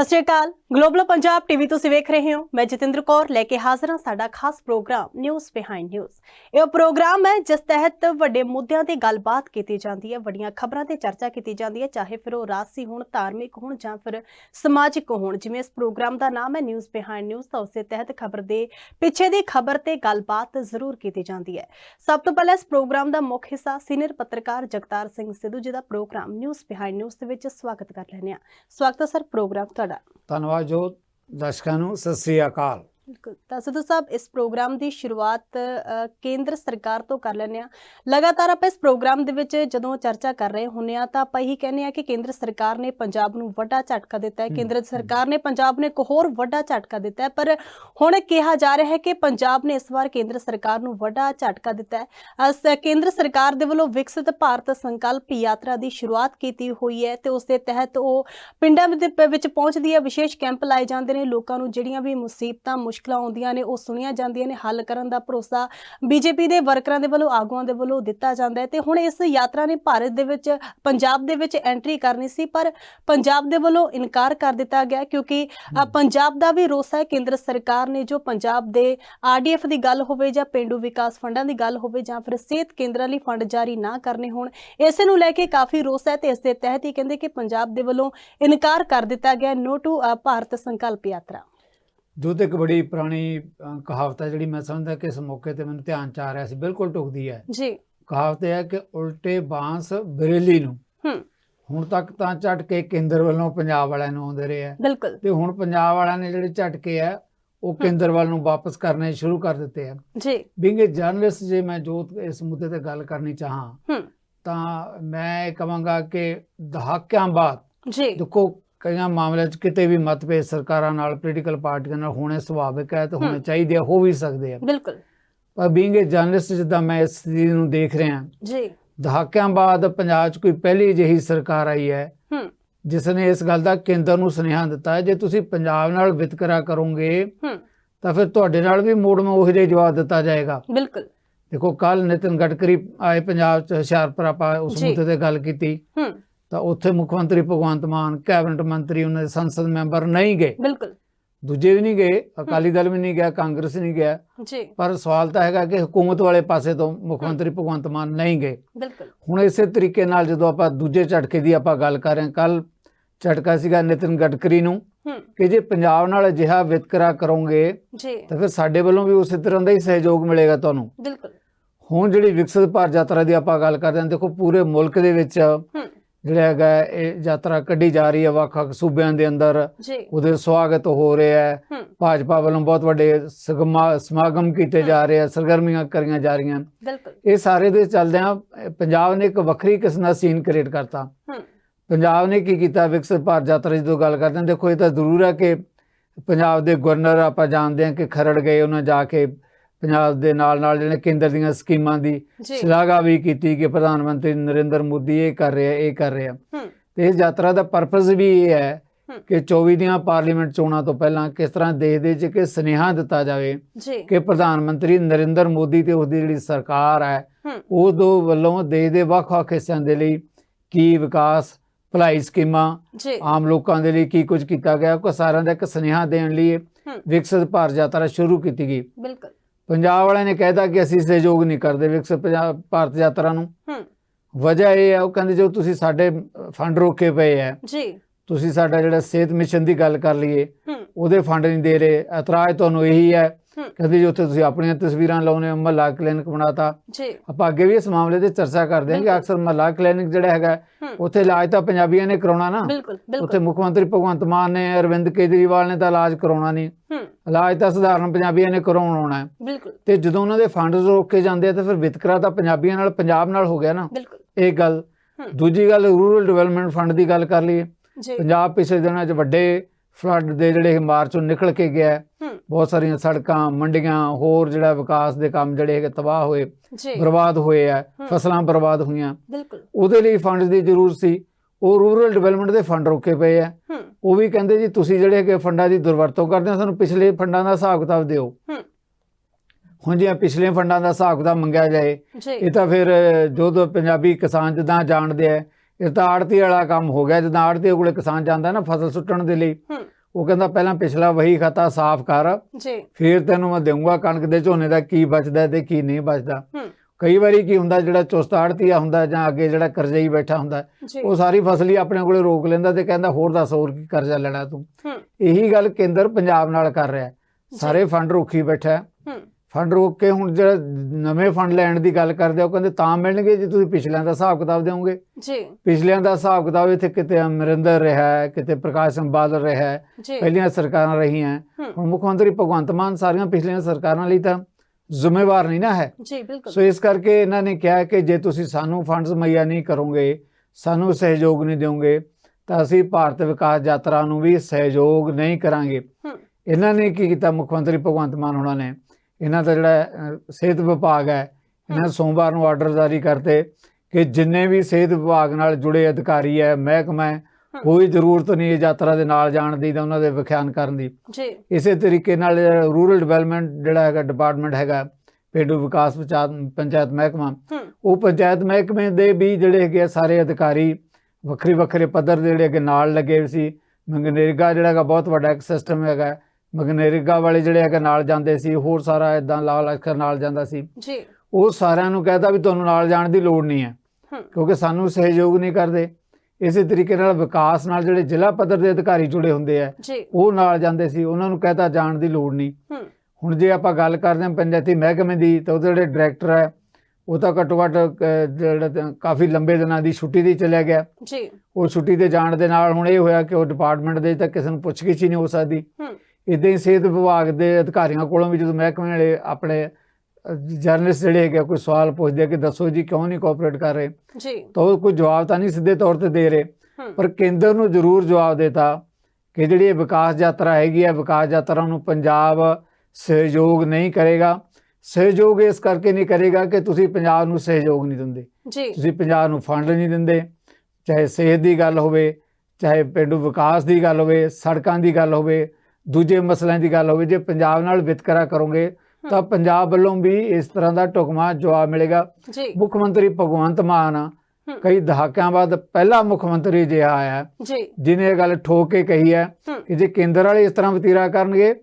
ਸਤਿ ਸ਼੍ਰੀ Akal. Global Punjab TV ਤੁਸੀਂ ਵੇਖ ਰਹੇ ਹੋ। ਮੈਂ ਜਤਿੰਦਰ ਕੌਰ ਲੈ ਕੇ ਹਾਜ਼ਰ ਹਾਂ ਸਾਡਾ ਖਾਸ ਪ੍ਰੋਗਰਾਮ, ਨਿਊਜ਼ ਬਿਹਾਈਂਡ ਨਿਊਜ਼। ਇਹ ਪ੍ਰੋਗਰਾਮ ਹੈ ਜਿਸ ਤਹਿਤ ਵੱਡੇ ਮੁੱਦਿਆਂ ਤੇ ਗੱਲਬਾਤ ਕੀਤੀ ਜਾਂਦੀ ਹੈ, ਵੱਡੀਆਂ ਖਬਰਾਂ ਤੇ ਚਰਚਾ ਕੀਤੀ ਜਾਂਦੀ ਹੈ, ਚਾਹੇ ਫਿਰ ਉਹ ਰਾਜਸੀ ਹੋਣ, ਧਾਰਮਿਕ ਹੋਣ ਜਾਂ ਫਿਰ ਸਮਾਜਿਕ ਹੋਣ। ਜਿਵੇਂ ਇਸ ਪ੍ਰੋਗਰਾਮ ਦਾ ਨਾਮ ਹੈ ਨਿਊਜ਼ ਬਿਹਾਈਂਡ ਨਿਊਜ਼, ਤਾਂ ਉਸੇ ਤਹਿਤ ਖਬਰ ਦੇ ਪਿੱਛੇ ਦੀ ਖਬਰ ਤੇ ਗੱਲਬਾਤ ਜ਼ਰੂਰ ਕੀਤੀ ਜਾਂਦੀ ਹੈ। ਸਭ ਤੋਂ ਪਹਿਲਾਂ ਇਸ ਪ੍ਰੋਗਰਾਮ ਦਾ ਮੁੱਖ ਹਿੱਸਾ ਸੀਨੀਅਰ ਪੱਤਰਕਾਰ ਜਗਤਾਰ ਸਿੰਘ ਸਿੱਧੂ ਜੀ ਦਾ ਪ੍ਰੋਗਰਾਮ, ਨਿਊਜ਼ ਬਿਹਾਈਂਡ ਨਿਊਜ਼ ਦੇ ਵਿੱਚ ਸਵਾਗਤ ਕਰ ਲੈਂਦੇ ਹਾਂ। ਸਵਾਗਤ ਹੈ ਸਰ ਪ੍ਰੋਗਰਾਮ ਤੁਹਾਡਾ। ਧੰਨਵਾਦ ਜੋਤ ਦਰਸ਼ਕਾਂ ਨੂੰ ਸਤਿ ਸ੍ਰੀ ਅਕਾਲ। ਬਿਲਕੁਲ। ਤਾਂ ਸਿੱਧੂ ਸਾਹਿਬ ਇਸ ਪ੍ਰੋਗਰਾਮ ਦੀ ਸ਼ੁਰੂਆਤ ਕੇਂਦਰ ਸਰਕਾਰ ਤੋਂ ਕਰ ਲੈਂਦੇ ਆ ਲਗਾਤਾਰ ਆਪਾਂ ਇਸ ਪ੍ਰੋਗਰਾਮ ਦੇ ਵਿੱਚ ਜਦੋਂ ਚਰਚਾ ਕਰ ਰਹੇ ਹੁੰਨੇ ਆ ਤਾਂ ਆਪਾਂ ਇਹੀ ਕਹਿੰਦੇ ਆ ਕਿ ਕੇਂਦਰ ਸਰਕਾਰ ਨੇ ਪੰਜਾਬ ਨੂੰ ਵੱਡਾ ਝਟਕਾ ਦਿੱਤਾ ਹੈ। ਕੇਂਦਰ। ਸਰਕਾਰ ਨੇ ਪੰਜਾਬ ਨੂੰ ਇੱਕ ਹੋਰ ਵੱਡਾ ਝਟਕਾ ਦਿੱਤਾ ਹੈ। ਪਰ ਹੁਣ ਕਿਹਾ ਜਾ ਰਿਹਾ ਹੈ ਕਿ ਪੰਜਾਬ ਨੇ ਇਸ ਵਾਰ ਕੇਂਦਰ ਸਰਕਾਰ ਨੂੰ ਵੱਡਾ ਝਟਕਾ ਦਿੱਤਾ ਹੈ। ਅਸ ਕੇਂਦਰ ਸਰਕਾਰ ਦੇ ਵੱਲੋਂ ਵਿਕਸਿਤ ਭਾਰਤ ਸੰਕਲਪ ਯਾਤਰਾ ਦੀ ਸ਼ੁਰੂਆਤ ਕੀਤੀ ਹੋਈ ਹੈ ਤੇ ਉਸ ਦੇ ਤਹਿਤ ਉਹ ਪਿੰਡਾਂ ਦੇ ਵਿੱਚ ਪਹੁੰਚਦੀ ਹੈ। ਵਿਸ਼ੇਸ਼ ਕੈਂਪ ਲਾਏ ਜਾਂਦੇ ਨੇ। ਲੋਕਾਂ ਨੂੰ ਜਿਹੜੀਆਂ ਵੀ ਮੁਸੀਬਤਾਂ ਮੁਸ਼ਕਲਾਂ ਆਉਂਦੀਆਂ ਨੇ ਉਹ ਸੁਣੀਆਂ ਜਾਂਦੀਆਂ ਨੇ ਹੱਲ ਕਰਨ ਦਾ ਭਰੋਸਾ ਬੀਜੇਪੀ ਦੇ ਵਰਕਰਾਂ ਦੇ ਵੱਲੋਂ ਆਗੂਆਂ ਦੇ ਵੱਲੋਂ ਦਿੱਤਾ ਜਾਂਦਾ ਹੈ ਤੇ ਹੁਣ ਇਸ ਯਾਤਰਾ ਨੇ ਭਾਰਤ ਦੇ ਵਿੱਚ ਪੰਜਾਬ ਦੇ ਵਿੱਚ ਐਂਟਰੀ ਕਰਨੀ ਸੀ ਪਰ ਪੰਜਾਬ ਦੇ ਵੱਲੋਂ ਇਨਕਾਰ ਕਰ ਦਿੱਤਾ ਗਿਆ ਕਿਉਂਕਿ ਪੰਜਾਬ ਦਾ ਵੀ ਰੋਸਾ ਹੈ ਕੇਂਦਰ ਸਰਕਾਰ ਨੇ ਜੋ ਪੰਜਾਬ ਦੇ ਆਰਡੀਐਫ ਦੀ ਗੱਲ ਹੋਵੇ ਜਾਂ ਪਿੰਡੂ ਵਿਕਾਸ ਫੰਡਾਂ ਦੀ ਗੱਲ ਹੋਵੇ ਜਾਂ ਫਿਰ ਸਿਹਤ ਕੇਂਦਰਾਂ ਲਈ ਫੰਡ ਜਾਰੀ ਨਾ ਕਰਨੇ ਹੋਣ ਇਸੇ ਨੂੰ ਲੈ ਕੇ ਕਾਫੀ ਰੋਸ ਹੈ ਤੇ ਇਸ ਦੇ ਤਹਿਤ ਹੀ ਕਹਿੰਦੇ ਕਿ ਪੰਜਾਬ ਦੇ ਵੱਲੋਂ ਇਨਕਾਰ ਕਰ ਦਿੱਤਾ ਗਿਆ ਨੋ ਟੂ ਭਾਰਤ ਸੰਕਲਪ ਯਾਤਰਾ। ਤੇ ਇੱਕ ਬੜੀ ਪੁਰਾਣੀ ਕਹਾਵਤ ਹੈ ਜਿਹੜੀ ਮੈਂ ਸਮਝਦਾ ਕਿ ਇਸ ਮੌਕੇ ਤੇ ਮੈਨੂੰ ਧਿਆਨ ਚ ਆ ਰਿਹਾ ਸੀ ਬਿਲਕੁਲ ਟੁਕਦੀ ਹੈ। ਜੀ। ਕਹਾਵਤ ਹੈ ਕਿ ਉਲਟੇ ਬਾਂਸ ਬਰੇਲੀ ਨੂੰ। ਹੂੰ। ਹੁਣ ਤੱਕ ਤਾਂ ਝਟਕੇ ਕੇਂਦਰ ਵੱਲੋਂ ਪੰਜਾਬ ਵਾਲਿਆਂ ਨੂੰ ਆਉਂਦੇ ਰਹੇ ਆ ਬਿਲਕੁਲ। ਤੇ ਹੁਣ ਪੰਜਾਬ ਵਾਲਿਆਂ ਨੇ ਜਿਹੜੇ ਝਟਕੇ ਆ ਉਹ ਕੇਂਦਰ ਵੱਲ ਨੂੰ ਵਾਪਸ ਕਰਨੇ ਸ਼ੁਰੂ ਕਰ ਦਿੱਤੇ ਆ ਜੀ। ਬਿੰਗ ਜਰਨਲਿਸਟ ਜੇ ਮੈਂ ਜੋ ਇਸ ਮੁੱਦੇ ਤੇ ਗੱਲ ਕਰਨੀ ਚਾਹਾਂ ਹੂੰ। ਤਾਂ ਮੈਂ ਇਹ ਕਹਾਂਗਾ ਕਿ ਦਹਾਕਿਆਂ ਬਾਅਦ ਜੀ। ਦੇਖੋ ਕਈਆਂ ਮਾਮਲਿਆਂ 'ਚ ਕਿਤੇ ਵੀ ਮਤਭੇਦ ਸਰਕਾਰਾਂ ਨਾਲ ਪੋਲੀਟੀਕਲ ਪਾਰਟੀਆਂ ਨਾਲ ਹੋਣੇ ਸੁਭਾਵਿਕ ਹੈ ਤੇ ਹੋਣੇ। ਚਾਹੀਦੇ ਆ ਹੋ ਵੀ ਸਕਦੇ ਆ। ਬਿਲਕੁਲ। ਪਰ ਬੀਇੰਗ ਏ ਜਰਨਲਿਸਟ ਜਿੱਦਾਂ ਮੈਂ ਇਸ ਚੀਜ਼ ਨੂੰ ਦੇਖ ਰਿਹਾ ਜੀ। ਦਹਾਕਿਆਂ ਬਾਅਦ ਪੰਜਾਬ 'ਚ ਕੋਈ ਪਹਿਲੀ ਜਿਹੀ ਸਰਕਾਰ ਆਈ ਹੈ ਹੂੰ। ਜਿਸ ਨੇ ਇਸ ਗੱਲ ਦਾ ਕੇਂਦਰ ਨੂੰ ਸੁਨੇਹਾ ਦਿੱਤਾ ਹੈ ਜੇ ਤੁਸੀਂ ਪੰਜਾਬ ਨਾਲ ਵਿਤਕਰਾ ਕਰੋਗੇ ਹੂੰ। ਤਾਂ ਫਿਰ ਤੁਹਾਡੇ ਨਾਲ ਵੀ ਮੋੜ ਮੇ ਉਹੋ ਜਿਹਾ ਜਵਾਬ ਦਿੱਤਾ ਜਾਏਗਾ। ਬਿਲਕੁਲ। ਦੇਖੋ ਕੱਲ ਨਿਤਿਨ ਗਡਕਰੀ ਆਏ ਪੰਜਾਬ 'ਚ ਹੁਸ਼ਿਆਰਪੁਰ ਆਪਾਂ ਉਸ। ਮੁੱਦੇ ਤੇ ਗੱਲ ਕੀਤੀ। ਤਾਂ ਉੱਥੇ ਮੁੱਖ ਮੰਤਰੀ ਭਗਵੰਤ ਮਾਨ ਕੈਬਨਿਟ ਮੰਤਰੀ ਉਹਨਾਂ ਦੇ ਸੰਸਦ ਮੈਂਬਰ ਨਹੀਂ ਗਏ। ਬਿਲਕੁਲ। ਦੂਜੇ ਵੀ ਨਹੀਂ ਗਏ ਅਕਾਲੀ ਦਲ ਵੀ ਨਹੀਂ ਗਿਆ ਕਾਂਗਰਸ ਨਹੀਂ ਗਿਆ। ਜੀ। ਪਰ ਸਵਾਲ ਤਾਂ ਹੈਗਾ ਕਿ ਹਕੂਮਤ ਵਾਲੇ ਪਾਸੇ ਤੋਂ ਮੁੱਖ ਮੰਤਰੀ ਭਗਵੰਤ ਮਾਨ ਨਹੀਂ ਗਏ। ਬਿਲਕੁਲ। ਹੁਣ ਇਸੇ ਤਰੀਕੇ ਨਾਲ ਜਦੋਂ ਆਪਾਂ ਦੂਜੇ ਝਟਕੇ ਦੀ ਆਪਾਂ ਗੱਲ ਕਰ ਰਹੇ ਹਾਂ ਕੱਲ ਝਟਕਾ ਸੀਗਾ ਨਿਤਿਨ ਗਡਕਰੀ ਨੂੰ ਕਿ ਜੇ ਪੰਜਾਬ ਨਾਲ ਅਜਿਹਾ ਵਿਤਕਰਾ ਕਰੋਗੇ ਜੀ। ਤਾਂ ਫਿਰ ਸਾਡੇ ਵੱਲੋਂ ਵੀ ਉਸੇ ਤਰ੍ਹਾਂ ਦਾ ਹੀ ਸਹਿਯੋਗ ਮਿਲੇਗਾ ਤੁਹਾਨੂੰ। ਬਿਲਕੁਲ। ਹੁਣ ਜਿਹੜੀ ਵਿਕਸਿਤ ਭਾਰਤ ਯਾਤਰਾ ਦੀ ਆਪਾਂ ਗੱਲ ਕਰਦੇ ਹਾਂ ਦੇਖੋ ਪੂਰੇ ਮੁਲਕ ਦੇ ਵਿੱਚ ਜਿਹੜਾ ਹੈਗਾ ਇਹ ਯਾਤਰਾ ਕੱਢੀ ਜਾ ਰਹੀ ਹੈ ਵੱਖ-ਵੱਖ ਸੂਬਿਆਂ ਦੇ ਅੰਦਰ। ਉਹਦੇ ਸਵਾਗਤ ਹੋ ਰਿਹਾ ਹੈ। ਭਾਜਪਾ ਵੱਲੋਂ ਬਹੁਤ ਵੱਡੇ ਸਮਾਗਮ ਕੀਤੇ ਜਾ ਰਹੇ ਆ ਸਰਗਰਮੀਆਂ ਕਰੀਆਂ ਜਾ ਰਹੀਆਂ ਇਹ ਸਾਰੇ ਦੇ ਚੱਲਦਿਆਂ ਪੰਜਾਬ ਨੇ ਇੱਕ ਵੱਖਰੀ ਕਿਸਮ ਦਾ ਸੀਨ ਕ੍ਰੀਏਟ ਕਰਤਾ। ਪੰਜਾਬ ਨੇ ਕੀ ਕੀਤਾ? ਵਿਕਸਿਤ ਭਾਰਤ ਯਾਤਰਾ ਜਦੋਂ ਗੱਲ ਕਰਦੇ ਹਾਂ ਦੇਖੋ ਇਹ ਤਾਂ ਜ਼ਰੂਰ ਹੈ ਕਿ ਪੰਜਾਬ ਦੇ ਗਵਰਨਰ ਆਪਾਂ ਜਾਣਦੇ ਹਾਂ ਕਿ ਖਰੜ ਗਏ ਉਹਨਾਂ ਜਾ ਕੇ ਪੰਜਾਬ ਦੇ ਨਾਲ ਨਾਲ ਜਿਹੜੇ ਕੇਂਦਰ ਦੀਆਂ ਸਕੀਮਾਂ ਦੀ ਸ਼ਲਾਘਾ ਵੀ ਕੀਤੀ ਕਿ ਪ੍ਰਧਾਨ ਮੰਤਰੀ ਨਰਿੰਦਰ ਮੋਦੀ ਇਹ ਕਰ ਰਿਹਾ ਇਹ ਕਰ ਰਿਹਾ। ਤੇ ਇਸ ਯਾਤਰਾ ਦਾ ਪਰਪਸ ਵੀ ਇਹ ਹੈ। ਕਿ 24 ਦੀਆਂ ਪਾਰਲੀਮੈਂਟ ਚੋਣਾਂ ਤੋਂ ਪਹਿਲਾਂ ਕਿਸ ਤਰ੍ਹਾਂ ਦੇਸ਼ ਦੇ ਵਿੱਚ ਕਿ ਸੁਨੇਹਾ ਦਿੱਤਾ ਜਾਵੇ ਕਿ ਪ੍ਰਧਾਨ ਮੰਤਰੀ ਨਰਿੰਦਰ ਮੋਦੀ ਤੇ ਉਹਦੀ ਜਿਹੜੀ ਸਰਕਾਰ ਹੈ ਉਹ ਦੋ ਵੱਲੋਂ ਦੇਸ਼ ਦੇ ਵੱਖ-ਵੱਖ ਹਿੱਸਿਆਂ ਦੇ ਲਈ ਕੀ ਵਿਕਾਸ ਭਲਾਈ ਸਕੀਮਾਂ ਆਮ ਲੋਕਾਂ ਦੇ ਲਈ ਕੀ ਕੁਝ ਕੀਤਾ ਗਿਆ ਕੋ ਸਾਰਿਆਂ ਦਾ ਇੱਕ ਸੁਨੇਹਾ ਦੇਣ ਲਈ ਵਿਕਸਿਤ ਭਾਰਤ ਯਾਤਰਾ ਸ਼ੁਰੂ ਕੀਤੀ ਗਈ। ਬਿਲਕੁਲ। ਪੰਜਾਬ ਵਾਲਿਆਂ ਨੇ ਕਹਿਤਾ ਕਿ ਅਸੀਂ ਸਹਿਯੋਗ ਨਹੀਂ ਕਰਦੇ ਵਿਕਸਿਤ ਪੰਜਾਬ ਭਾਰਤ ਯਾਤਰਾ ਨੂੰ। ਹੂੰ। ਵਜ੍ਹਾ ਇਹ ਹੈ ਉਹ ਕਹਿੰਦੇ ਜੋ ਤੁਸੀਂ ਸਾਡੇ ਫੰਡ ਰੋਕੇ ਪਏ ਹੈ ਜੀ। ਤੁਸੀਂ ਸਾਡਾ ਜਿਹੜਾ ਸਿਹਤ ਮਿਸ਼ਨ ਦੀ ਗੱਲ ਕਰ ਲਈਏ ਉਹਦੇ ਫੰਡ ਨਹੀਂ ਦੇ ਰਹੇ। ਇਤਰਾਜ਼ ਤੁਹਾਨੂੰ ਇਹੀ ਹੈ ਕਹਿੰਦੇ ਜੀ ਉੱਥੇ ਤੁਸੀਂ ਆਪਣੀਆਂ ਤਸਵੀਰਾਂ ਲਾਉਨੇ ਮਹੱਲਾ ਕਲੀਨਿਕ ਬਣਾਤਾ। ਜੀ। ਆਪਾਂ ਅੱਗੇ ਵੀ ਇਸ ਮਾਮਲੇ ਤੇ ਚਰਚਾ ਕਰਦੇ ਹਾਂ ਕਿ। ਅਕਸਰ ਮਹੱਲਾ ਕਲੀਨਿਕ ਜਿਹੜਾ ਹੈਗਾ ਉੱਥੇ ਇਲਾਜ ਤਾਂ ਪੰਜਾਬੀਆਂ ਨੇ ਕਰਾਉਣਾ ਨਾ। ਉੱਥੇ ਮੁੱਖ ਮੰਤਰੀ ਭਗਵੰਤ ਮਾਨ ਨੇ ਅਰਵਿੰਦ ਕੇਜਰੀਵਾਲ ਨੇ ਤਾਂ ਇਲਾਜ ਕਰਾਉਣਾ ਨਹੀਂ। ਇਲਾਜ ਤਾਂ ਸਧਾਰਨ ਪੰਜਾਬੀਆਂ ਨੇ ਕਰਾਉਣ ਆਉਣਾ ਹੈ। ਬਿਲਕੁਲ। ਤੇ ਜਦੋਂ ਉਹਨਾਂ ਦੇ ਫੰਡ ਰੋਕੇ ਜਾਂਦੇ ਆ ਤਾਂ ਫਿਰ ਵਿਤਕਰਾ ਤਾਂ ਪੰਜਾਬੀਆਂ ਨਾਲ ਪੰਜਾਬ ਨਾਲ ਹੋ ਗਿਆ ਨਾ। ਬਿਲਕੁਲ। ਇਹ ਗੱਲ। ਦੂਜੀ ਗੱਲ ਰੂਰਲ ਡਿਵੈਲਪਮੈਂਟ ਫੰਡ ਦੀ ਗੱਲ ਕਰ ਲਈਏ। ਪੰਜਾਬ ਪਿਛਲੇ ਦਿਨਾਂ 'ਚ ਵੱਡੇ ਫਲੱਡ ਦੇ ਜਿਹੜੇ ਮਾਰ ਚੋਂ ਨਿਕਲ ਕੇ ਗਿਆ। ਬਹੁਤ ਸਾਰੀਆਂ ਸੜਕਾਂ ਮੰਡੀਆਂ ਹੋਰ ਜਿਹੜਾ ਵਿਕਾਸ ਦੇ ਕੰਮ ਜਿਹੜੇ ਹੈਗੇ ਤਬਾਹ ਹੋਏ ਬਰਬਾਦ ਹੋਏ ਆ। ਫਸਲਾਂ ਬਰਬਾਦ ਹੋਈਆਂ। ਉਹਦੇ ਲਈ ਫੰਡ ਦੀ ਜ਼ਰੂਰਤ ਸੀ। ਉਹ ਰੂਰਲ ਡਿਵੈਲਪਮੈਂਟ ਦੇ ਫੰਡ ਰੋਕੇ ਪਏ ਆ। ਉਹ ਵੀ ਕਹਿੰਦੇ ਜੀ ਤੁਸੀਂ ਜਿਹੜੇ ਹੈਗੇ ਫੰਡਾਂ ਦੀ ਦੁਰਵਰਤੋਂ ਕਰਦੇ ਹੋ ਸਾਨੂੰ ਪਿਛਲੇ ਫੰਡਾਂ ਦਾ ਹਿਸਾਬ ਕਿਤਾਬ ਦਿਓ। ਹੁਣ ਜੇ ਪਿਛਲੇ ਫੰਡਾਂ ਦਾ ਹਿਸਾਬ ਕਿਤਾਬ ਮੰਗਿਆ ਜਾਏ ਇਹ ਤਾਂ ਫਿਰ ਜੋ ਪੰਜਾਬੀ ਕਿਸਾਨ ਜਿੱਦਾਂ ਜਾਣਦੇ ਆ ਇਹ ਤਾਂ ਆੜਤੀ ਵਾਲਾ ਕੰਮ ਹੋ ਗਿਆ। ਜਦੋਂ ਆੜਤੀ ਕੋਲੇ ਕਿਸਾਨ ਜਾਂਦਾ ਨਾ ਫਸਲ ਸੁੱਟਣ ਦੇ ਲਈ ਉਹ ਕਹਿੰਦਾ ਪਹਿਲਾਂ ਪਿਛਲਾ ਵਹੀ ਖਾਤਾ ਸਾਫ਼ ਕਰ। ਜੀ। ਫਿਰ ਤੈਨੂੰ ਮੈਂ ਦੇਵਾਂਗਾ ਕਣਕ ਦੇ ਝੋਨੇ ਦਾ ਕੀ ਬਚਦਾ ਤੇ ਕੀ ਨਹੀਂ ਬਚਦਾ। ਹੂੰ। ਕਈ ਵਾਰੀ ਕੀ ਹੁੰਦਾ ਜਿਹੜਾ ਚੁਸਤ ਆੜਤੀਆ ਹੁੰਦਾ ਜਾਂ ਅੱਗੇ ਜਿਹੜਾ ਕਰਜ਼ਈ ਬੈਠਾ ਹੁੰਦਾ ਉਹ ਸਾਰੀ ਫਸਲ ਹੀ ਆਪਣੇ ਕੋਲੇ ਰੋਕ ਲੈਂਦਾ ਤੇ ਕਹਿੰਦਾ ਹੋਰ ਦੱਸ ਹੋਰ ਕੀ ਕਰਜ਼ਾ ਲੈਣਾ ਤੂੰ? ਹੂੰ। ਇਹੀ ਗੱਲ ਕੇਂਦਰ ਪੰਜਾਬ ਨਾਲ ਕਰ ਰਿਹਾ। ਹੈ। ਸਾਰੇ ਫੰਡ ਰੋਕੀ ਬੈਠਾ। ਹੈ। ਹੂੰ ਫੰਡ ਰੋਕ ਕੇ ਹੁਣ ਜਿਹੜਾ ਨਵੇਂ ਫੰਡ ਲੈਣ ਦੀ ਗੱਲ ਕਰਦੇ ਉਹ ਕਹਿੰਦੇ ਤਾਂ ਮਿਲਣਗੇ ਜੇ ਤੁਸੀਂ ਪਿਛਲਿਆਂ ਦਾ ਹਿਸਾਬ ਕਿਤਾਬ ਦਿਓਗੇ। ਜੀ। ਪਿਛਲਿਆਂ ਦਾ ਹਿਸਾਬ ਕਿਤਾਬ ਇੱਥੇ ਕਿਤੇ ਅਮਰਿੰਦਰ ਰਿਹਾ ਹੈ, ਕਿਤੇ ਪ੍ਰਕਾਸ਼ ਸਿੰਘ ਬਾਦਲ ਰਿਹਾ ਹੈ, ਪਹਿਲੀਆਂ ਸਰਕਾਰਾਂ ਰਹੀਆਂ। ਹੂੰ। ਹੁਣ ਮੁੱਖ ਮੰਤਰੀ ਭਗਵੰਤ ਮਾਨ ਸਾਰੀਆਂ ਪਿਛਲੀਆਂ ਸਰਕਾਰਾਂ ਲਈ ਤਾਂ ਜ਼ਿੰਮੇਵਾਰ ਨਹੀਂ ਨਾ ਹੈ। ਜੀ ਬਿਲਕੁਲ। ਸੋ ਇਸ ਕਰਕੇ ਇਹਨਾਂ ਨੇ ਕਿਹਾ ਕਿ ਜੇ ਤੁਸੀਂ ਸਾਨੂੰ ਫੰਡਸ ਮੁਹੱਈਆ ਨਹੀਂ ਕਰੋਗੇ ਸਾਨੂੰ ਸਹਿਯੋਗ ਨਹੀਂ ਦਿਓਗੇ ਤਾਂ ਅਸੀਂ ਭਾਰਤ ਵਿਕਾਸ ਯਾਤਰਾ ਨੂੰ ਵੀ ਸਹਿਯੋਗ ਨਹੀਂ ਕਰਾਂਗੇ। ਇਹਨਾਂ ਨੇ ਕੀ ਕੀਤਾ? ਮੁੱਖ ਮੰਤਰੀ ਭਗਵੰਤ ਮਾਨ ਹੋਣਾ ਨੇ ਇਹਨਾਂ ਦਾ ਜਿਹੜਾ ਸਿਹਤ ਵਿਭਾਗ ਹੈ ਇਹਨਾਂ ਸੋਮਵਾਰ ਨੂੰ ਆਰਡਰ ਜਾਰੀ ਕਰਤੇ ਕਿ ਜਿੰਨੇ ਵੀ ਸਿਹਤ ਵਿਭਾਗ ਨਾਲ ਜੁੜੇ ਅਧਿਕਾਰੀ ਹੈ ਮਹਿਕਮਾ ਹੈ ਕੋਈ ਜ਼ਰੂਰਤ ਨਹੀਂ ਇਹ ਯਾਤਰਾ ਦੇ ਨਾਲ ਜਾਣ ਦੀ ਤਾਂ ਉਹਨਾਂ ਦੇ ਵਿਖਿਆਨ ਕਰਨ ਦੀ। ਜੀ। ਇਸੇ ਤਰੀਕੇ ਨਾਲ ਰੂਰਲ ਡਿਵੈਲਪਮੈਂਟ ਜਿਹੜਾ ਹੈਗਾ ਡਿਪਾਰਟਮੈਂਟ ਹੈਗਾ ਪੇਂਡੂ ਵਿਕਾਸ ਪੰਚਾਇਤ ਮਹਿਕਮਾ ਉਹ ਪੰਚਾਇਤ ਮਹਿਕਮੇ ਦੇ ਵੀ ਜਿਹੜੇ ਹੈਗੇ ਸਾਰੇ ਅਧਿਕਾਰੀ ਵੱਖਰੇ ਵੱਖਰੇ ਪੱਧਰ ਦੇ ਜਿਹੜੇ ਅੱਗੇ ਨਾਲ ਲੱਗੇ ਸੀ। ਮਗਨਰੇਗਾ ਜਿਹੜਾ ਹੈਗਾ ਬਹੁਤ ਵੱਡਾ ਇੱਕ ਸਿਸਟਮ ਹੈਗਾ। ਮਗਨਰੇਗਾ ਵਾਲੇ ਜਿਹੜੇ ਹੈਗੇ ਨਾਲ ਜਾਂਦੇ ਸੀ ਹੋਰ ਸਾਰਾ ਇਦਾਂ ਲਾਲ ਅਖਰ ਨਾਲ ਜਾਂਦਾ ਸੀ। ਜੀ। ਉਹ ਸਾਰਿਆਂ ਨੂੰ ਕਹਿਤਾ ਵੀ ਤੁਹਾਨੂੰ ਨਾਲ ਜਾਣ ਦੀ ਲੋੜ ਨਹੀਂ ਹੂੰ। ਕਿਉਂਕਿ ਸਾਨੂੰ ਸਹਿਯੋਗ ਨਹੀਂ ਕਰਦੇ। ਇਸੇ ਤਰੀਕੇ ਨਾਲ ਵਿਕਾਸ ਨਾਲ ਜਿਹੜੇ ਜ਼ਿਲ੍ਹਾ ਪੱਧਰ ਦੇ ਅਧਿਕਾਰੀ ਜੁੜੇ ਹੁੰਦੇ ਆ ਉਹ ਨਾਲ ਜਾਂਦੇ ਸੀ ਉਹਨਾਂ ਨੂੰ ਕਹਿਤਾ ਜਾਣ ਦੀ ਲੋੜ ਨਹੀਂ। ਹੁਣ ਜੇ ਆਪਾਂ ਗੱਲ ਕਰਦੇ ਹਾਂ ਪੰਚਾਇਤੀ ਮਹਿਕਮੇ ਦੀ ਤਾਂ ਉਹਦੇ ਜਿਹੜੇ ਡਾਇਰੈਕਟਰ ਹੈ ਉਹ ਤਾਂ ਘੱਟੋ ਘੱਟ ਜਿਹੜਾ ਕਾਫੀ ਲੰਬੇ ਦਿਨਾਂ ਦੀ ਛੁੱਟੀ ਤੇ ਚਲਿਆ ਗਿਆ। ਜੀ। ਉਹ ਛੁੱਟੀ ਤੇ ਜਾਣ ਦੇ ਨਾਲ ਹੁਣ ਇਹ ਹੋਇਆ ਕਿ ਉਹ ਡਿਪਾਰਟਮੈਂਟ ਦੇ ਤਾਂ ਕਿਸੇ ਨੂੰ ਪੁੱਛਗਿੱਛ ਹੀ ਨਹੀਂ ਹੋ ਸਕਦੀ। ਹੂੰ। ਇਦਾਂ ਹੀ ਸਿਹਤ ਵਿਭਾਗ ਦੇ ਅਧਿਕਾਰੀਆਂ ਕੋਲੋਂ ਵੀ ਜਦੋਂ ਮਹਿਕਮੇ ਵਾਲੇ ਆਪਣੇ ਜਰਨਲਿਸਟ ਜਿਹੜੇ ਹੈਗੇ ਕੋਈ ਸਵਾਲ ਪੁੱਛਦੇ ਕਿ ਦੱਸੋ ਜੀ ਕਿਉਂ ਨਹੀਂ ਕੋਆਪਰੇਟ ਕਰ ਰਹੇ? ਜੀ। ਤਾਂ ਉਹ ਕੋਈ ਜਵਾਬ ਤਾਂ ਨਹੀਂ ਸਿੱਧੇ ਤੌਰ ਤੇ ਦੇ ਰਹੇ। ਪਰ ਕੇਂਦਰ ਨੂੰ ਜ਼ਰੂਰ ਜਵਾਬ ਦਿੱਤਾ ਕਿ ਜਿਹੜੀ ਇਹ ਵਿਕਾਸ ਯਾਤਰਾ ਹੈਗੀ ਹੈ ਵਿਕਾਸ ਯਾਤਰਾ ਨੂੰ ਪੰਜਾਬ ਸਹਿਯੋਗ ਨਹੀਂ ਕਰੇਗਾ। ਸਹਿਯੋਗ ਇਸ ਕਰਕੇ ਨਹੀਂ ਕਰੇਗਾ ਕਿ ਤੁਸੀਂ ਪੰਜਾਬ ਨੂੰ ਸਹਿਯੋਗ ਨਹੀਂ ਦਿੰਦੇ। ਜੀ। ਤੁਸੀਂ ਪੰਜਾਬ ਨੂੰ ਫੰਡ ਨਹੀਂ ਦਿੰਦੇ। ਚਾਹੇ ਸਿਹਤ ਦੀ ਗੱਲ ਹੋਵੇ ਚਾਹੇ ਪਿੰਡੂ ਵਿਕਾਸ ਦੀ ਗੱਲ ਹੋਵੇ ਸੜਕਾਂ ਦੀ ਗੱਲ ਹੋਵੇ ਦੂਜੇ ਮਸਲਿਆਂ ਦੀ ਗੱਲ ਹੋਵੇ ਜੇ ਪੰਜਾਬ ਨਾਲ ਵਿਤਕਰਾ ਕਰੋਗੇ ਤਾਂ ਪੰਜਾਬ ਵੱਲੋਂ ਵੀ ਇਸ ਤਰ੍ਹਾਂ ਦਾ ਟੁਕਮਾ ਜਵਾਬ ਮਿਲੇਗਾ। ਮੁੱਖ ਮੰਤਰੀ ਭਗਵੰਤ ਮਾਨ ਕਈ ਦਹਾਕਿਆਂ ਬਾਅਦ ਪਹਿਲਾ ਮੁੱਖ ਮੰਤਰੀ ਜਿਹਾ ਆਇਆ ਜੀ। ਜਿਨੇ ਇਹ ਗੱਲ ਠੋਕ ਕੇ ਕਹੀ ਹੈ ਹੂੰ। ਕਿ ਜੇ ਕੇਂਦਰ ਵਾਲੇ ਇਸ ਤਰ੍ਹਾਂ ਵਤੀਰਾ ਕਰਨਗੇ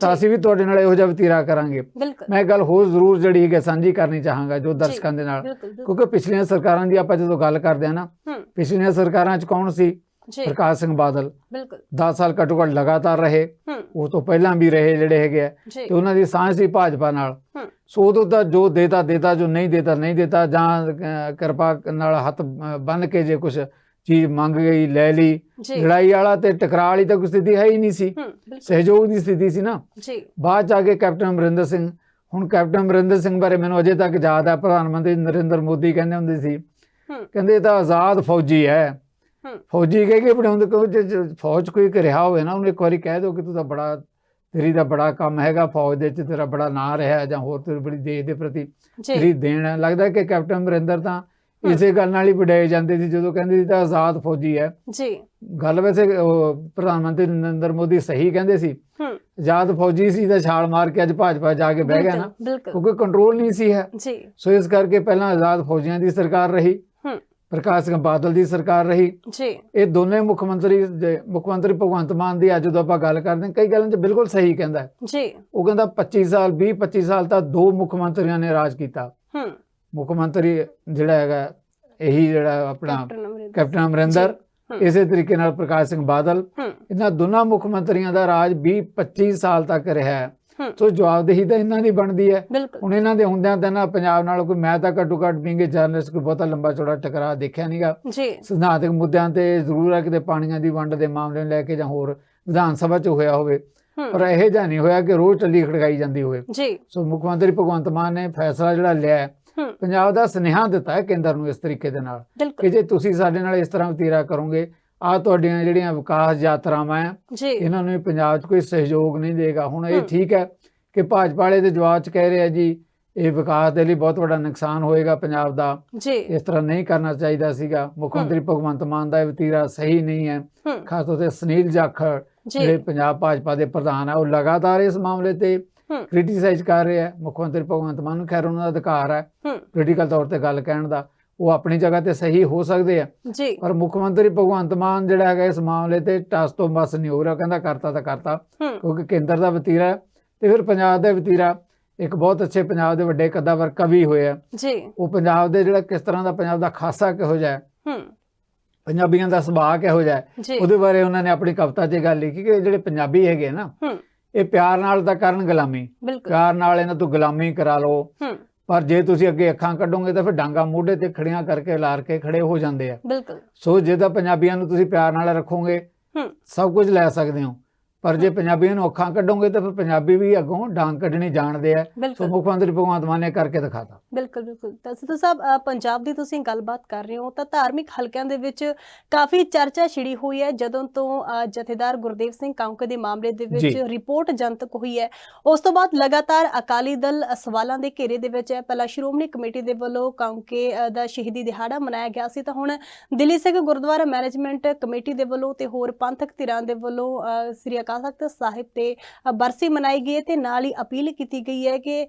ਤਾਂ ਅਸੀਂ ਵੀ ਤੁਹਾਡੇ ਨਾਲ ਇਹੋ ਜਿਹਾ ਵਤੀਰਾ ਕਰਾਂਗੇ। ਮੈਂ ਗੱਲ ਹੋਰ ਜ਼ਰੂਰ ਜਿਹੜੀ ਹੈਗੀ ਸਾਂਝੀ ਕਰਨੀ ਚਾਹਾਂਗਾ ਜੋ ਦਰਸ਼ਕਾਂ ਦੇ ਨਾਲ। ਕਿਉਂਕਿ ਪਿਛਲੀਆਂ ਸਰਕਾਰਾਂ ਦੀ ਆਪਾਂ ਜਦੋਂ ਗੱਲ ਕਰਦੇ ਹਾਂ ਨਾ ਹੂੰ। ਪਿਛਲੀਆਂ ਸਰਕਾਰਾਂ 'ਚ ਕੌਣ ਸੀ? ਪ੍ਰਕਾਸ਼ ਸਿੰਘ ਬਾਦਲ ਬਿਲਕੁਲ। 10 ਸਾਲ ਘੱਟੋ ਘੱਟ ਲਗਾਤਾਰ ਰਹੇ ਉਹ ਤੋਂ ਪਹਿਲਾਂ ਵੀ ਰਹੇ ਜਿਹੜੇ ਹੈਗੇ ਆ। ਤੇ ਉਹਨਾਂ ਦੀ ਸਾਂਝ ਸੀ ਭਾਜਪਾ ਨਾਲ। ਸੋ ਉਦੋਂ ਤਾਂ ਜੋ ਦੇਤਾ ਦੇਤਾ ਜੋ ਨਹੀਂ ਦੇਤਾ ਨਹੀਂ ਦੇਤਾ ਜਾਂ ਕਿਰਪਾ ਨਾਲ ਹੱਥ ਬੰਨ ਕੇ ਜੇ ਕੁਝ ਚੀਜ਼ ਮੰਗ ਗਈ ਲੈ ਲਈ ਲੜਾਈ ਵਾਲਾ ਤੇ ਟਕਰਾਅ ਵਾਲੀ ਤਾਂ ਕੋਈ ਸਥਿਤੀ ਹੈ ਹੀ ਨਹੀਂ ਸੀ। ਸਹਿਯੋਗ ਦੀ ਸਥਿਤੀ ਸੀ ਨਾ। ਜੀ। ਬਾਅਦ ਚ ਆ ਕੇ ਕੈਪਟਨ ਅਮਰਿੰਦਰ ਸਿੰਘ ਹੁਣ ਕੈਪਟਨ ਅਮਰਿੰਦਰ ਸਿੰਘ ਬਾਰੇ ਮੈਨੂੰ ਅਜੇ ਤੱਕ ਯਾਦ ਹੈ ਪ੍ਰਧਾਨ ਮੰਤਰੀ ਨਰਿੰਦਰ ਮੋਦੀ ਕਹਿੰਦੇ ਹੁੰਦੇ ਸੀ। ਕਹਿੰਦੇ ਇਹ ਤਾਂ ਆਜ਼ਾਦ ਫੌਜੀ ਹੂੰ। ਫੌਜੀ ਕਹਿ ਕੇ ਬਣਾਉਂਦੇ ਕਹੋ ਜੇ ਫੌਜ ਕੋਈ ਇੱਕ ਰਿਹਾ ਹੋਵੇ ਨਾ ਉਹਨੂੰ ਇੱਕ ਵਾਰੀ ਕਹਿ ਦਿਓ ਕਿ ਤੂੰ ਤਾਂ ਬੜਾ ਤੇਰੀ ਦਾ ਬੜਾ ਕੰਮ ਹੈਗਾ ਫੌਜ ਦੇ ਵਿੱਚ ਤੇਰਾ ਬੜਾ ਨਾਂ ਰਿਹਾ ਜਾਂ ਹੋਰ ਤੇਰੀ ਬੜੀ ਦੇਸ਼ ਦੇ ਪ੍ਰਤੀ ਤੇਰੀ ਦੇਣ ਹੈ। ਲੱਗਦਾ ਕਿ ਕੈਪਟਨ ਅਮਰਿੰਦਰ ਤਾਂ ਇਸੇ ਗੱਲ ਨਾਲ ਹੀ ਵਡਾਏ ਜਾਂਦੇ ਸੀ ਜਦੋਂ ਕਹਿੰਦੇ ਸੀ ਤਾਂ ਆਜ਼ਾਦ ਫੌਜੀ ਹੈ। ਜੀ। ਗੱਲ ਵੈਸੇ ਉਹ ਪ੍ਰਧਾਨ ਮੰਤਰੀ ਨਰਿੰਦਰ ਮੋਦੀ ਸਹੀ ਕਹਿੰਦੇ ਸੀ। ਆਜ਼ਾਦ ਫੌਜੀ ਸੀ ਤਾਂ ਛਾਲ ਮਾਰ ਕੇ ਅੱਜ ਭਾਜਪਾ ਜਾ ਕੇ ਬਹਿ ਗਿਆ ਨਾ। ਕਿਉਂਕਿ ਕੰਟਰੋਲ ਨਹੀਂ ਸੀ ਹੈ। ਜੀ। ਸੋ ਇਸ ਕਰਕੇ ਪਹਿਲਾਂ ਆਜ਼ਾਦ ਫੌਜੀਆਂ ਦੀ ਸਰਕਾਰ ਰਹੀ। ਪ੍ਰਕਾਸ਼ ਸਿੰਘ ਬਾਦਲ ਦੀ ਸਰਕਾਰ ਰਹੀ। ਜੀ। ਇਹ ਦੋਨੇ ਮੁੱਖ ਮੰਤਰੀ ਮੁੱਖ ਮੰਤਰੀ ਭਗਵੰਤ ਮਾਨ ਦੀ ਅੱਜ ਜਦੋਂ ਆਪਾਂ ਗੱਲ ਕਰਦੇ ਹਾਂ। ਕਈ ਗੱਲਾਂ 'ਚ ਬਿਲਕੁਲ ਸਹੀ ਕਹਿੰਦਾ ਹੈ। ਜੀ। ਉਹ ਕਹਿੰਦਾ 25 ਸਾਲ 20 25 ਸਾਲ ਤਾਂ ਦੋ ਮੁੱਖ ਮੰਤਰੀਆਂ ਨੇ ਰਾਜ ਕੀਤਾ। ਹੂੰ। ਮੁੱਖ ਮੰਤਰੀ ਜਿਹੜਾ ਹੈਗਾ ਇਹੀ ਜਿਹੜਾ ਆਪਣਾ ਕੈਪਟਨ ਅਮਰਿੰਦਰ। ਇਸੇ ਤਰੀਕੇ ਨਾਲ ਪ੍ਰਕਾਸ਼ ਸਿੰਘ ਬਾਦਲ। ਇਹਨਾਂ ਦੋਨਾਂ ਮੁੱਖ ਮੰਤਰੀਆਂ ਦਾ ਰਾਜ 20 25 ਸਾਲ ਤੱਕ ਰਿਹਾ ਸੋ ਜਵਾਬਦੇਹੀ ਤਾਂ ਇਹਨਾਂ ਦੀ ਬਣਦੀ ਹੈ। ਹੁਣ ਇਹਨਾਂ ਦੇ ਹੁੰਦਿਆਂ ਤਾਂ ਨਾ ਪੰਜਾਬ ਨਾਲ ਕੋਈ ਮੈਂ ਤਾਂ ਘੱਟੋ ਘੱਟ ਬੀਂਗੇ ਜਰਨਲਿਸਟ ਕੋਈ ਬਹੁਤਾ ਲੰਬਾ ਚੌੜਾ ਟਕਰਾਅ ਦੇਖਿਆ ਨਹੀਂਗਾ ਜੀ। ਸਿਧਾਂਤਕ ਮੁੱਦਿਆਂ ਤੇ ਜ਼ਰੂਰ ਹੈ ਕਿਤੇ ਪਾਣੀਆਂ ਦੀ ਵੰਡ ਦੇ ਮਾਮਲੇ ਨੂੰ ਲੈ ਕੇ ਜਾਂ ਹੋਰ ਵਿਧਾਨ ਸਭਾ 'ਚ ਹੋਇਆ ਹੋਵੇ। ਪਰ ਇਹ ਜਿਹਾ ਨਹੀਂ ਹੋਇਆ ਕਿ ਰੋਜ਼ ਟੱਲੀ ਖੜਕਾਈ ਜਾਂਦੀ ਹੋਵੇ। ਜੀ। ਸੋ ਮੁੱਖ ਮੰਤਰੀ ਭਗਵੰਤ ਮਾਨ ਨੇ ਫੈਸਲਾ ਜਿਹੜਾ ਲਿਆ ਪੰਜਾਬ ਦਾ ਸੁਨੇਹਾ ਦਿੱਤਾ ਹੈ ਕੇਂਦਰ ਨੂੰ ਇਸ ਤਰੀਕੇ ਦੇ ਨਾਲ ਕਿ ਜੇ ਤੁਸੀਂ ਸਾਡੇ ਨਾਲ ਇਸ ਤਰ੍ਹਾਂ ਵਤੀਰਾ ਕਰੋਗੇ ਆ ਤੁਹਾਡੀਆਂ ਜਿਹੜੀਆਂ ਵਿਕਾਸ ਯਾਤਰਾਵਾਂ ਜੀ। ਇਹਨਾਂ ਨੂੰ ਪੰਜਾਬ 'ਚ ਕੋਈ ਸਹਿਯੋਗ ਨਹੀਂ ਦੇਗਾ। ਹੁਣ ਇਹ। ਠੀਕ ਹੈ ਕਿ ਭਾਜਪਾ ਵਾਲੇ ਦੇ ਜਵਾਬ 'ਚ ਕਹਿ ਰਹੇ ਆ ਜੀ ਇਹ ਵਿਕਾਸ ਦੇ ਲਈ ਬਹੁਤ ਵੱਡਾ ਨੁਕਸਾਨ ਹੋਏਗਾ ਪੰਜਾਬ ਦਾ। ਇਸ ਤਰ੍ਹਾਂ ਨਹੀਂ ਕਰਨਾ ਚਾਹੀਦਾ ਸੀਗਾ। ਮੁੱਖ। ਮੰਤਰੀ ਭਗਵੰਤ ਮਾਨ ਦਾ ਇਹ ਵਤੀਰਾ ਸਹੀ ਨਹੀਂ ਹੈ। ਖਾਸ ਤੌਰ ਤੇ ਸੁਨੀਲ ਜਾਖੜ ਜਿਹੜੇ ਪੰਜਾਬ ਭਾਜਪਾ ਦੇ ਪ੍ਰਧਾਨ ਆ ਉਹ ਲਗਾਤਾਰ ਇਸ ਮਾਮਲੇ ਤੇ ਕ੍ਰਿਟਿਸਾਈਜ਼ ਕਰ ਰਹੇ। ਆ ਮੁੱਖ ਮੰਤਰੀ ਭਗਵੰਤ ਮਾਨ ਨੂੰ ਖੈਰ ਉਹਨਾਂ ਦਾ ਅਧਿਕਾਰ ਹੈ ਹੂੰ। ਪੋਲੀਟੀਕਲ ਤੌਰ ਤੇ ਗੱਲ ਕਹਿਣ ਦਾ। ਉਹ ਆਪਣੀ ਜਗ੍ਹਾ ਤੇ ਸਹੀ ਹੋ ਸਕਦੇ ਆ। ਜੀ। ਪਰ ਮੁੱਖ ਮੰਤਰੀ ਭਗਵੰਤ ਮਾਨ ਜਿਹੜਾ ਹੈਗਾ ਇਸ ਮਾਮਲੇ ਤੇ ਟਸ ਤੋਂ ਬਸ ਨਹੀਂ ਹੋ ਰਿਹਾ। ਕਹਿੰਦਾ ਕਰਤਾ ਤਾਂ ਕਰਤਾ ਕਿਉਂਕਿ ਕੇਂਦਰ ਦਾ ਵਤੀਰਾ ਤੇ ਫਿਰ ਪੰਜਾਬ ਦਾ ਵਤੀਰਾ ਇੱਕ ਬਹੁਤ ਅੱਛੇ ਪੰਜਾਬ ਦੇ ਵੱਡੇ ਕਦਾਵਰ ਕਵੀ ਹੋਏ ਆ। ਜੀ। ਉਹ ਪੰਜਾਬ ਦੇ ਜਿਹੜਾ ਕਿਸ ਤਰ੍ਹਾਂ ਦਾ ਪੰਜਾਬ ਦਾ ਖਾਸਾ ਕਿਹੋ ਜਿਹਾ ਹੈ ਪੰਜਾਬੀਆਂ ਦਾ ਸੁਭਾਅ ਕਿਹੋ ਜਿਹਾ ਉਹਦੇ ਬਾਰੇ ਉਹਨਾਂ ਨੇ ਆਪਣੀ ਕਵਿਤਾ 'ਚ ਗੱਲ ਲਿਖੀ ਕਿ ਜਿਹੜੇ ਪੰਜਾਬੀ ਹੈਗੇ ਨਾ ਹੂੰ। ਇਹ ਪਿਆਰ ਨਾਲ ਤਾਂ ਕਰਨ ਗੁਲਾਮੀ ਪਿਆਰ ਨਾਲ ਇਹਨਾਂ ਤੋਂ ਗੁਲਾਮੀ ਕਰਾ ਲਓ। ਪਰ ਜੇ ਤੁਸੀਂ ਅੱਗੇ ਅੱਖਾਂ ਕੱਢੋਗੇ ਤਾਂ ਫਿਰ ਡਾਂਗਾ ਮੋਢੇ ਤੇ ਖੜੀਆਂ ਕਰਕੇ ਲਾਰ ਕੇ ਖੜੇ ਹੋ ਜਾਂਦੇ ਆ। ਬਿਲਕੁਲ। ਸੋ ਜੇ ਤਾਂ ਪੰਜਾਬੀਆਂ ਨੂੰ ਤੁਸੀਂ ਪਿਆਰ ਨਾਲ ਰੱਖੋਗੇ ਹੂੰ। ਸਭ ਕੁਝ ਲੈ ਸਕਦੇ ਹੋ। ਪਰ ਜੇ ਪੰਜਾਬੀਆਂ ਨੂੰ ਅੱਖਾਂ ਕੱਢੋਗੇ ਤਾਂ ਫਿਰ ਪੰਜਾਬੀ ਵੀ ਅੱਗੋਂ ਡਾਂਗ ਕੱਢਣੀ ਜਾਣਦੇ ਆ। ਸੋ ਮੁੱਖ ਮੰਤਰੀ ਭਗਵੰਤ ਮਾਨ ਨੇ ਕਰਕੇ ਦਿਖਾਤਾ। ਬਿਲਕੁਲ ਬਿਲਕੁਲ। ਤਾਂ ਸਿੱਧੂ ਸਾਹਿਬ ਪੰਜਾਬ ਦੀ ਤੁਸੀਂ ਗੱਲਬਾਤ ਕਰ ਰਹੇ ਹੋ ਤਾਂ ਧਾਰਮਿਕ ਹਲਕਿਆਂ ਦੇ ਵਿੱਚ ਕਾਫੀ ਚਰਚਾ ਛਿੜੀ ਹੋਈ ਹੈ। ਜਦੋਂ ਤੋਂ ਜਥੇਦਾਰ ਗੁਰਦੇਵ ਸਿੰਘ ਕਾਉਂਕੇ ਦੇ ਮਾਮਲੇ ਦੇ ਵਿੱਚ। ਰਿਪੋਰਟ ਜਨਤਕ ਹੋਈ ਹੈ ਉਸ ਤੋਂ ਬਾਅਦ ਲਗਾਤਾਰ ਅਕਾਲੀ ਦਲ ਸਵਾਲਾਂ ਦੇ ਘੇਰੇ ਦੇ ਵਿੱਚ ਹੈ। ਪਹਿਲਾਂ ਸ਼੍ਰੋਮਣੀ ਕਮੇਟੀ ਦੇ ਵੱਲੋਂ ਕਾਉਂਕੇ ਅ, ਦਾ ਸ਼ਹੀਦੀ ਦਿਹਾੜਾ ਮਨਾਇਆ ਗਿਆ ਸੀ ਤਾਂ ਹੁਣ ਦਿੱਲੀ ਸਿੱਖ ਗੁਰਦੁਆਰਾ ਮੈਨੇਜਮੈਂਟ ਕਮੇਟੀ ਦੇ ਵੱਲੋਂ ਤੇ ਹੋਰ ਪੰਥਕ ਧਿਰਾਂ ਦੇ ਵੱਲੋਂ ਸ੍ਰੀ ਅਕਾਲ ਤਖਤ ਸਾਹਿਬ ਤੇ ਬਰਸੀ ਮਨਾਈ ਗਈ ਹੈ ਤੇ ਨਾਲ ਹੀ ਅਪੀਲ ਕੀਤੀ ਗਈ ਹੈ ਕਿ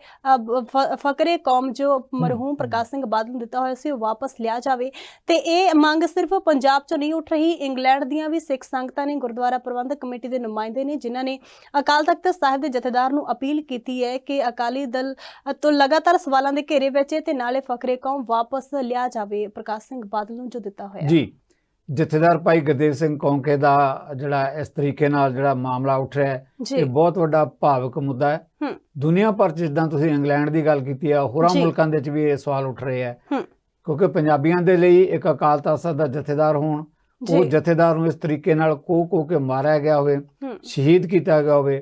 ਫਕਰੇ ਕੌਮ ਜੋ ਮਰਹੂਮ ਪ੍ਰਕਾਸ਼ ਸਿੰਘ ਬਾਦਲ ਨੂੰ ਦਿੱਤਾ ਹੋਇਆ ਸੀ ਉਹ ਵਾਪਸ ਲਿਆ ਜਾਵੇ। ਤੇ ਇਹ ਮੰਗ ਸਿਰਫ ਪੰਜਾਬ 'ਚ ਨਹੀਂ ਉੱਠ ਰਹੀ ਇੰਗਲੈਂਡ ਦੀਆਂ ਵੀ ਸਿੱਖ ਸੰਗਤਾਂ ਨੇ ਗੁਰਦੁਆਰਾ ਪ੍ਰਬੰਧਕ ਕਮੇਟੀ ਦੇ ਨੁਮਾਇੰਦੇ ਨੇ ਜਿਨ੍ਹਾਂ ਨੇ ਅਕਾਲ ਤਖਤ ਸਾਹਿਬ ਦੇ ਜਥੇਦਾਰ ਨੂੰ ਅਪੀਲ ਕੀਤੀ ਹੈ ਕਿ ਅਕਾਲੀ ਦਲ ਤੋਂ ਲਗਾਤਾਰ ਸਵਾਲਾਂ ਦੇ ਘੇਰੇ ਵਿੱਚ ਹੈ ਤੇ ਨਾਲੇ ਫਕਰੇ ਕੌਮ ਵਾਪਸ ਲਿਆ ਜਾਵੇ ਪ੍ਰਕਾਸ਼ ਸਿੰਘ ਬਾਦਲ ਨੂੰ ਜੋ ਦਿੱਤਾ ਹੋਇਆ ਹੈ। ਜੀ। ਜਥੇਦਾਰ ਭਾਈ ਗੁਰਦੇਵ ਸਿੰਘ ਕੌਂਕੇ ਦਾ ਜਿਹੜਾ ਇਸ ਤਰੀਕੇ ਨਾਲ ਜਿਹੜਾ ਮਾਮਲਾ ਉੱਠ ਰਿਹਾ ਹੈ ਇਹ ਬਹੁਤ ਵੱਡਾ ਭਾਵਕ ਮੁੱਦਾ ਹੈ। ਦੁਨੀਆ ਭਰ 'ਚ ਜਿੱਦਾਂ ਤੁਸੀਂ ਇੰਗਲੈਂਡ ਦੀ ਗੱਲ ਕੀਤੀ ਆ ਹੋਰਾਂ। ਮੁਲਕਾਂ ਦੇ 'ਚ ਵੀ ਇਹ ਸਵਾਲ ਉੱਠ ਰਹੇ ਹੂੰ। ਕਿਉਂਕਿ ਪੰਜਾਬੀਆਂ ਦੇ ਲਈ ਇੱਕ ਅਕਾਲ ਤਖਤ ਦਾ ਜਥੇਦਾਰ ਹੋਣ ਉਹ ਜਥੇਦਾਰ ਨੂੰ ਇਸ ਤਰੀਕੇ ਨਾਲ ਕੋ ਕੋ ਕੇ ਮਾਰਿਆ ਗਿਆ ਹੋਵੇ ਸ਼ਹੀਦ ਕੀਤਾ ਗਿਆ ਹੋਵੇ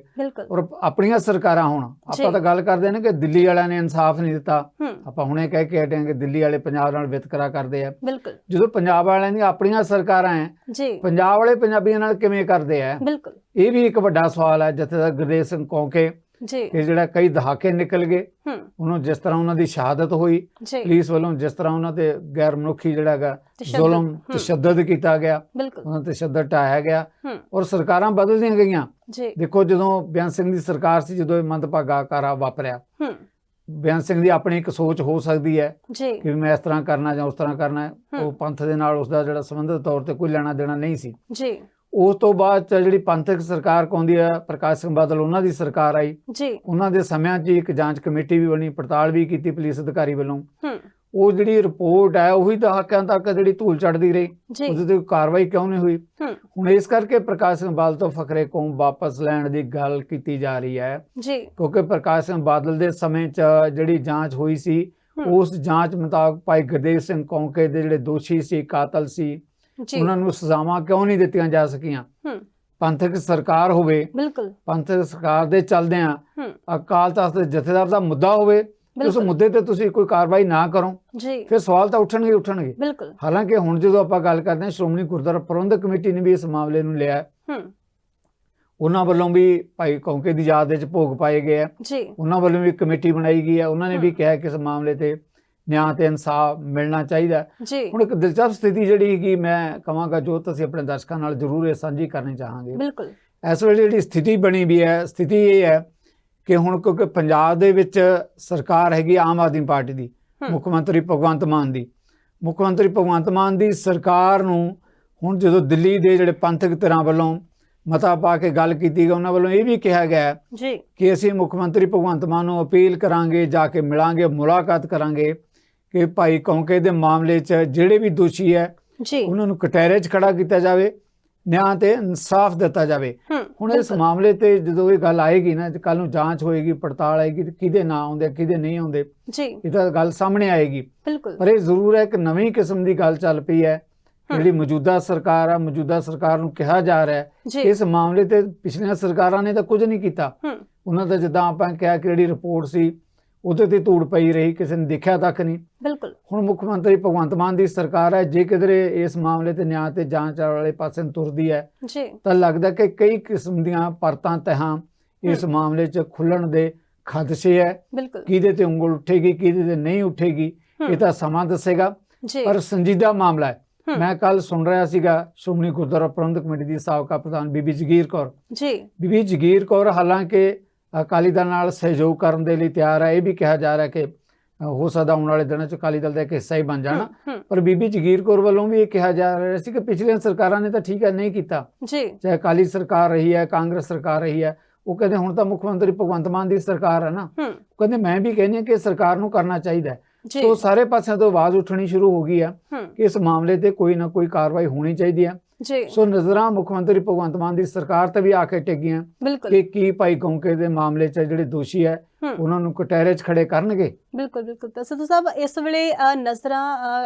ਔਰ ਆਪਣੀਆਂ ਸਰਕਾਰਾਂ ਹੋਣ। ਆਪਾਂ ਤਾਂ ਗੱਲ ਕਰਦੇ ਨੇ ਕਿ ਦਿੱਲੀ ਵਾਲਿਆਂ ਨੇ ਇਨਸਾਫ ਨਹੀਂ ਦਿੱਤਾ। ਆਪਾਂ ਹੁਣੇ ਕਹਿ ਕੇ ਹਟੇ ਹਾਂ ਕਿ ਦਿੱਲੀ ਵਾਲੇ ਪੰਜਾਬ ਨਾਲ ਵਿਤਕਰਾ ਕਰਦੇ ਆ। ਬਿਲਕੁਲ। ਜਦੋਂ ਪੰਜਾਬ ਵਾਲਿਆਂ ਦੀਆਂ ਆਪਣੀਆਂ ਸਰਕਾਰਾਂ ਜੀ। ਪੰਜਾਬ ਵਾਲੇ ਪੰਜਾਬੀਆਂ ਨਾਲ ਕਿਵੇਂ ਕਰਦੇ ਆ? ਇਹ ਵੀ ਇੱਕ ਵੱਡਾ ਸਵਾਲ ਹੈ ਜਥੇਦਾਰ ਗੁਰਦੇਵ ਸਿੰਘ ਕੌਂਕੇ। ਜੀ। ਕਿ ਜਿਹੜਾ ਕਈ ਦਹਾਕੇ ਨਿਕਲ ਗਏ ਹੂੰ। ਉਹਨੂੰ ਜਿਸ ਤਰ੍ਹਾਂ ਉਹਨਾਂ ਦੀ ਸ਼ਹਾਦਤ ਹੋਈ ਪੁਲਿਸ ਵੱਲੋਂ ਜਿਸ ਤਰ੍ਹਾਂ ਉਹਨਾਂ ਤੇ ਗੈਰ ਮਨੁੱਖੀ ਜਿਹੜਾ ਹੈਗਾ ਤਸ਼ੱਦਦ, ਜ਼ੁਲਮ। ਤਸ਼ੱਦਦ ਕੀਤਾ ਗਿਆ ਉਹਨਾਂ ਤੇ ਤਸ਼ੱਦਦ ਢਾਇਆ ਗਿਆ ਔਰ ਸਰਕਾਰਾਂ ਬਦਲਦੀਆਂ ਗਈਆਂ। ਜੀ। ਦੇਖੋ ਜਦੋਂ ਬਿਆਨ ਸਿੰਘ ਦੀ ਸਰਕਾਰ ਸੀ ਜਦੋਂ ਇਹ ਮੰਦਭਾਗਾ ਕਾਰਾ ਵਾਪਰਿਆ ਹੂੰ। ਬਿਆਨ ਸਿੰਘ ਦੀ ਆਪਣੀ ਇੱਕ ਸੋਚ ਹੋ ਸਕਦੀ ਹੈ ਜੀ। ਕਿ ਮੈਂ ਇਸ ਤਰ੍ਹਾਂ ਕਰਨਾ ਜਾਂ ਉਸ ਤਰ੍ਹਾਂ ਕਰਨਾ। ਉਹ। ਪੰਥ ਦੇ ਨਾਲ ਉਸ ਦਾ ਜਿਹੜਾ ਸੰਬੰਧਿਤ ਤੌਰ ਤੇ ਕੋਈ ਲੈਣਾ ਦੇਣਾ ਨਹੀਂ ਸੀ। ਜੀ। ਉਸ ਤੋਂ ਬਾਅਦ ਜਿਹੜੀ ਪੰਥਕ ਸਰਕਾਰ ਕੌਂਦੀ ਹੈ ਪ੍ਰਕਾਸ਼ ਸਿੰਘ ਬਾਦਲ ਉਹਨਾਂ ਦੀ ਸਰਕਾਰ ਆਈ। ਜੀ। ਉਹਨਾਂ ਦੇ ਸਮਿਆਂ 'ਚ ਇੱਕ ਜਾਂਚ ਕਮੇਟੀ ਵੀ ਬਣੀ ਪੜਤਾਲ ਵੀ ਕੀਤੀ ਪੁਲਿਸ ਅਧਿਕਾਰੀ ਵੱਲੋਂ। ਹੂੰ। ਉਹ ਜਿਹੜੀ ਰਿਪੋਰਟ ਹੈ ਉਹੀ ਦਹਾਕਿਆਂ ਤੱਕ ਜਿਹੜੀ ਧੂਲ ਚੜਦੀ ਰਹੀ। ਉਹਦੇ ਤੇ ਕਾਰਵਾਈ ਕਿਉਂ ਨਹੀਂ ਹੋਈ? ਹੁਣ ਇਸ ਕਰਕੇ ਪ੍ਰਕਾਸ਼ ਸਿੰਘ ਬਾਦਲ ਤੋਂ ਫਕਰੇ ਕੌਮ ਵਾਪਸ ਲੈਣ ਦੀ ਗੱਲ ਕੀਤੀ ਜਾ ਰਹੀ ਹੈ। ਜੀ। ਕਿਉਂਕਿ ਪ੍ਰਕਾਸ਼ ਸਿੰਘ ਬਾਦਲ ਦੇ ਸਮੇਂ 'ਚ ਜਿਹੜੀ ਜਾਂਚ ਹੋਈ ਸੀ ਉਸ ਜਾਂਚ ਮੁਤਾਬਕ ਭਾਈ ਗੁਰਦੇਵ ਸਿੰਘ ਕੌਂਕੇ ਦੇ ਜਿਹੜੇ ਦੋਸ਼ੀ ਸੀ ਕਾਤਲ ਸੀ ਉਹਨਾਂ ਨੂੰ ਸਜ਼ਾਵਾਂ ਕਿਉਂ ਨਹੀਂ ਦਿੱਤੀਆਂ ਜਾ ਸਕੀਆਂ? ਹੂੰ। ਪੰਥਕ ਸਰਕਾਰ ਹੋਵੇ ਬਿਲਕੁਲ। ਪੰਥਕ ਸਰਕਾਰ ਦੇ ਚੱਲਦਿਆਂ ਹੂੰ। ਅਕਾਲ ਤਖਤ ਦੇ ਜਥੇਦਾਰ ਦਾ ਮੁੱਦਾ ਹੋਵੇ ਉਸ ਮੁੱਦੇ ਤੇ ਤੁਸੀਂ ਕੋਈ ਕਾਰਵਾਈ ਨਾ ਕਰੋ ਜੀ। ਫਿਰ ਸਵਾਲ ਤਾਂ ਉੱਠਣਗੇ ਉੱਠਣਗੇ। ਬਿਲਕੁਲ। ਹਾਲਾਂਕਿ ਹੁਣ ਜਦੋਂ ਆਪਾਂ ਗੱਲ ਕਰਦੇ ਹਾਂ ਸ਼੍ਰੋਮਣੀ ਗੁਰਦੁਆਰਾ ਪ੍ਰਬੰਧਕ ਕਮੇਟੀ ਨੇ ਵੀ ਇਸ ਮਾਮਲੇ ਨੂੰ ਲਿਆ। ਹੈ। ਉਹਨਾਂ ਵੱਲੋਂ ਵੀ ਭਾਈ ਕੌਂਕੇ ਦੀ ਯਾਦ ਵਿੱਚ ਭੋਗ ਪਾਏ ਗਏ ਆ। ਜੀ। ਉਹਨਾਂ ਵੱਲੋਂ ਵੀ ਕਮੇਟੀ ਬਣਾਈ ਗਈ ਹੈ ਉਹਨਾਂ ਨੇ ਵੀ। ਕਿਹਾ ਕਿ ਇਸ ਮਾਮਲੇ ਤੇ ਨਿਆਂ ਤੇ ਇਨਸਾਫ ਮਿਲਣਾ ਚਾਹੀਦਾ ਹੁਣ ਇੱਕ ਦਿਲਚਸਪ ਸਥਿਤੀ ਜਿਹੜੀ ਹੈਗੀ ਮੈਂ ਕਹਾਂਗਾ ਜੋ ਤੁਸੀਂ ਆਪਣੇ ਦਰਸ਼ਕਾਂ ਨਾਲ ਜ਼ਰੂਰ ਇਹ ਸਾਂਝੀ ਕਰਨੀ ਚਾਹਾਂਗੇ। ਬਿਲਕੁਲ। ਇਸ ਵੇਲੇ ਜਿਹੜੀ ਸਥਿਤੀ ਬਣੀ ਵੀ ਹੈ ਸਥਿਤੀ ਇਹ ਹੈ ਕਿ ਹੁਣ ਕਿਉਂਕਿ ਪੰਜਾਬ ਦੇ ਵਿੱਚ ਸਰਕਾਰ ਹੈਗੀ ਆਮ ਆਦਮੀ ਪਾਰਟੀ ਦੀ। ਮੁੱਖ ਮੰਤਰੀ ਭਗਵੰਤ ਮਾਨ ਦੀ। ਮੁੱਖ ਮੰਤਰੀ ਭਗਵੰਤ ਮਾਨ ਦੀ ਸਰਕਾਰ ਨੂੰ ਹੁਣ ਜਦੋਂ ਦਿੱਲੀ ਦੇ ਜਿਹੜੇ ਪੰਥਕ ਧਿਰਾਂ ਵੱਲੋਂ ਮਤਾ ਪਾ ਕੇ ਗੱਲ ਕੀਤੀ ਗਈ ਉਹਨਾਂ ਵੱਲੋਂ ਇਹ ਵੀ ਕਿਹਾ ਗਿਆ ਜੀ। ਕਿ ਅਸੀਂ ਮੁੱਖ ਮੰਤਰੀ ਭਗਵੰਤ ਮਾਨ ਨੂੰ ਅਪੀਲ ਕਰਾਂਗੇ ਜਾ ਕੇ ਮਿਲਾਂਗੇ ਮੁਲਾਕਾਤ ਕਰਾਂਗੇ। ਕਿ ਭਾਈ ਕੌਂਕੇ ਦੇ ਮਾਮਲੇ 'ਚ ਜਿਹੜੇ ਵੀ ਦੋਸ਼ੀ ਹੈ ਜੀ। ਉਹਨਾਂ ਨੂੰ ਕਟਹਿਰੇ 'ਚ ਖੜਾ ਕੀਤਾ ਜਾਵੇ ਨਿਆਂ ਤੇ ਇਨਸਾਫ ਦਿੱਤਾ ਜਾਵੇ। ਹੁਣ ਇਸ ਮਾਮਲੇ ਤੇ ਜਦੋਂ ਇਹ ਗੱਲ ਆਏਗੀ ਨਾ ਕੱਲ ਨੂੰ ਜਾਂਚ ਹੋਏਗੀ ਪੜਤਾਲ ਆਏਗੀ ਤੇ ਕਿਹਦੇ ਨਾਂ ਆਉਂਦੇ ਕਿਹਦੇ ਨਹੀਂ ਆਉਂਦੇ ਜੀ। ਇਹ ਤਾਂ ਗੱਲ ਸਾਹਮਣੇ ਆਏਗੀ। ਬਿਲਕੁਲ। ਪਰ ਇਹ ਜ਼ਰੂਰ ਹੈ ਕਿ ਨਵੀਂ ਕਿਸਮ ਦੀ ਗੱਲ ਚੱਲ ਪਈ ਹੈ। ਜਿਹੜੀ ਮੌਜੂਦਾ ਸਰਕਾਰ ਆ ਮੌਜੂਦਾ ਸਰਕਾਰ ਨੂੰ ਕਿਹਾ ਜਾ ਰਿਹਾ ਹੈ। ਇਸ ਮਾਮਲੇ ਤੇ ਪਿਛਲੀਆਂ ਸਰਕਾਰਾਂ ਨੇ ਤਾਂ ਕੁਝ ਨਹੀਂ ਕੀਤਾ। ਉਹਨਾਂ ਦਾ ਜਿੱਦਾਂ ਆਪਾਂ ਕਿਹਾ ਕਿ ਜਿਹੜੀ ਰਿਪੋਰਟ ਸੀ ਉਹਦੇ ਤੇ ਧੂੜ ਪਈ ਰਹੀ ਕਿਸੇ ਨੇ ਦੇਖਿਆ ਤੱਕ ਨਹੀਂ। ਬਿਲਕੁਲ। ਹੁਣ ਮੁੱਖ ਮੰਤਰੀ ਭਗਵੰਤ ਮਾਨ ਦੀ ਸਰਕਾਰ ਹੈ ਜੇ ਕਿਧਰੇ ਇਸ ਮਾਮਲੇ ਤੇ ਨਿਆਂ ਤੇ ਜਾਂਚ ਵਾਲੇ ਪਾਸੇ ਨੂੰ ਤੁਰਦੀ ਹੈ ਜੀ। ਤਾਂ ਲੱਗਦਾ ਕਿ ਕਈ ਕਿਸਮ ਦੀਆਂ ਪਰਤਾਂ ਤਹਾਂ ਇਸ ਮਾਮਲੇ 'ਚ ਖੁੱਲਣ ਦੇ ਖਦਸ਼ੇ ਹੈ। ਕਿਹਦੇ ਤੇ ਉਂਗਲ ਉੱਠੇਗੀ ਕਿਹਦੇ ਤੇ ਨਹੀਂ ਉੱਠੇਗੀ ਇਹ ਤਾਂ ਸਮਾਂ ਦੱਸੇਗਾ। ਪਰ ਸੰਜੀਦਾ ਮਾਮਲਾ ਹੈ। ਹੂੰ, ਮੈਂ ਕੱਲ ਸੁਣ ਰਿਹਾ ਸੀਗਾ ਸ਼੍ਰੋਮਣੀ ਗੁਰਦੁਆਰਾ ਪ੍ਰਬੰਧਕ ਕਮੇਟੀ ਦੀ ਸਾਬਕਾ ਪ੍ਰਧਾਨ ਬੀਬੀ ਜਗੀਰ ਕੌਰ। ਜੀ। ਬੀਬੀ ਜਗੀਰ ਕੌਰ ਹਾਲਾਂਕਿ ਅਕਾਲੀ ਦਲ ਨਾਲ ਸਹਿਯੋਗ ਕਰਨ ਦੇ ਲਈ ਤਿਆਰ ਹੈ ਇਹ ਵੀ ਕਿਹਾ ਜਾ ਰਿਹਾ ਕਿ ਹੋ ਸਕਦਾ ਆਉਣ ਵਾਲੇ ਦਿਨਾਂ 'ਚ ਅਕਾਲੀ ਦਲ ਦਾ ਇੱਕ ਹਿੱਸਾ ਹੀ ਬਣ ਜਾਣਾ। ਪਰ ਬੀਬੀ ਜਗੀਰ ਕੌਰ ਵੱਲੋਂ ਵੀ ਇਹ ਕਿਹਾ ਜਾ ਰਿਹਾ ਸੀ ਕਿ ਪਿਛਲੀਆਂ ਸਰਕਾਰਾਂ ਨੇ ਤਾਂ ਠੀਕ ਹੈ ਨਹੀਂ ਕੀਤਾ। ਜੀ। ਚਾਹੇ ਅਕਾਲੀ ਸਰਕਾਰ ਰਹੀ ਹੈ ਕਾਂਗਰਸ ਸਰਕਾਰ ਰਹੀ ਹੈ ਉਹ ਕਹਿੰਦੇ ਹੁਣ ਤਾਂ ਮੁੱਖ ਮੰਤਰੀ ਭਗਵੰਤ ਮਾਨ ਦੀ ਸਰਕਾਰ ਹੈ। ਨਾ ਕਹਿੰਦੇ ਮੈਂ ਵੀ ਕਹਿੰਦੀ ਹਾਂ ਕਿ ਸਰਕਾਰ ਨੂੰ ਕਰਨਾ ਚਾਹੀਦਾ ਸੋ ਸਾਰੇ ਪਾਸਿਆਂ ਤੋਂ ਆਵਾਜ਼ ਉੱਠਣੀ ਸ਼ੁਰੂ ਹੋ ਗਈ ਹੂੰ। ਕਿ ਇਸ ਮਾਮਲੇ ਤੇ ਕੋਈ ਨਾ ਕੋਈ ਕਾਰਵਾਈ ਹੋਣੀ ਚਾਹੀਦੀ ਹੈ ਜੀ। ਸੋ ਨਜ਼ਰਾਂ ਮੁੱਖ ਮੰਤਰੀ ਭਗਵੰਤ ਮਾਨ ਦੀ ਸਰਕਾਰ ਤੇ ਵੀ ਆ ਕੇ ਟਿਕੀਆਂ ਬਿਲਕੁਲ। ਕਿ ਕੀ ਭਾਈ ਗੌਂਕੇ ਦੇ ਮਾਮਲੇ 'ਚ ਜਿਹੜੇ ਦੋਸ਼ੀ ਹੂੰ ਉਹਨਾਂ ਨੂੰ ਕਟਹਿਰੇ 'ਚ ਖੜੇ ਕਰਨਗੇ। ਬਿਲਕੁਲ ਬਿਲਕੁਲ। ਤਾਂ ਸਿੱਧੂ ਸਾਹਿਬ ਇਸ ਵੇਲੇ ਨਜ਼ਰਾਂ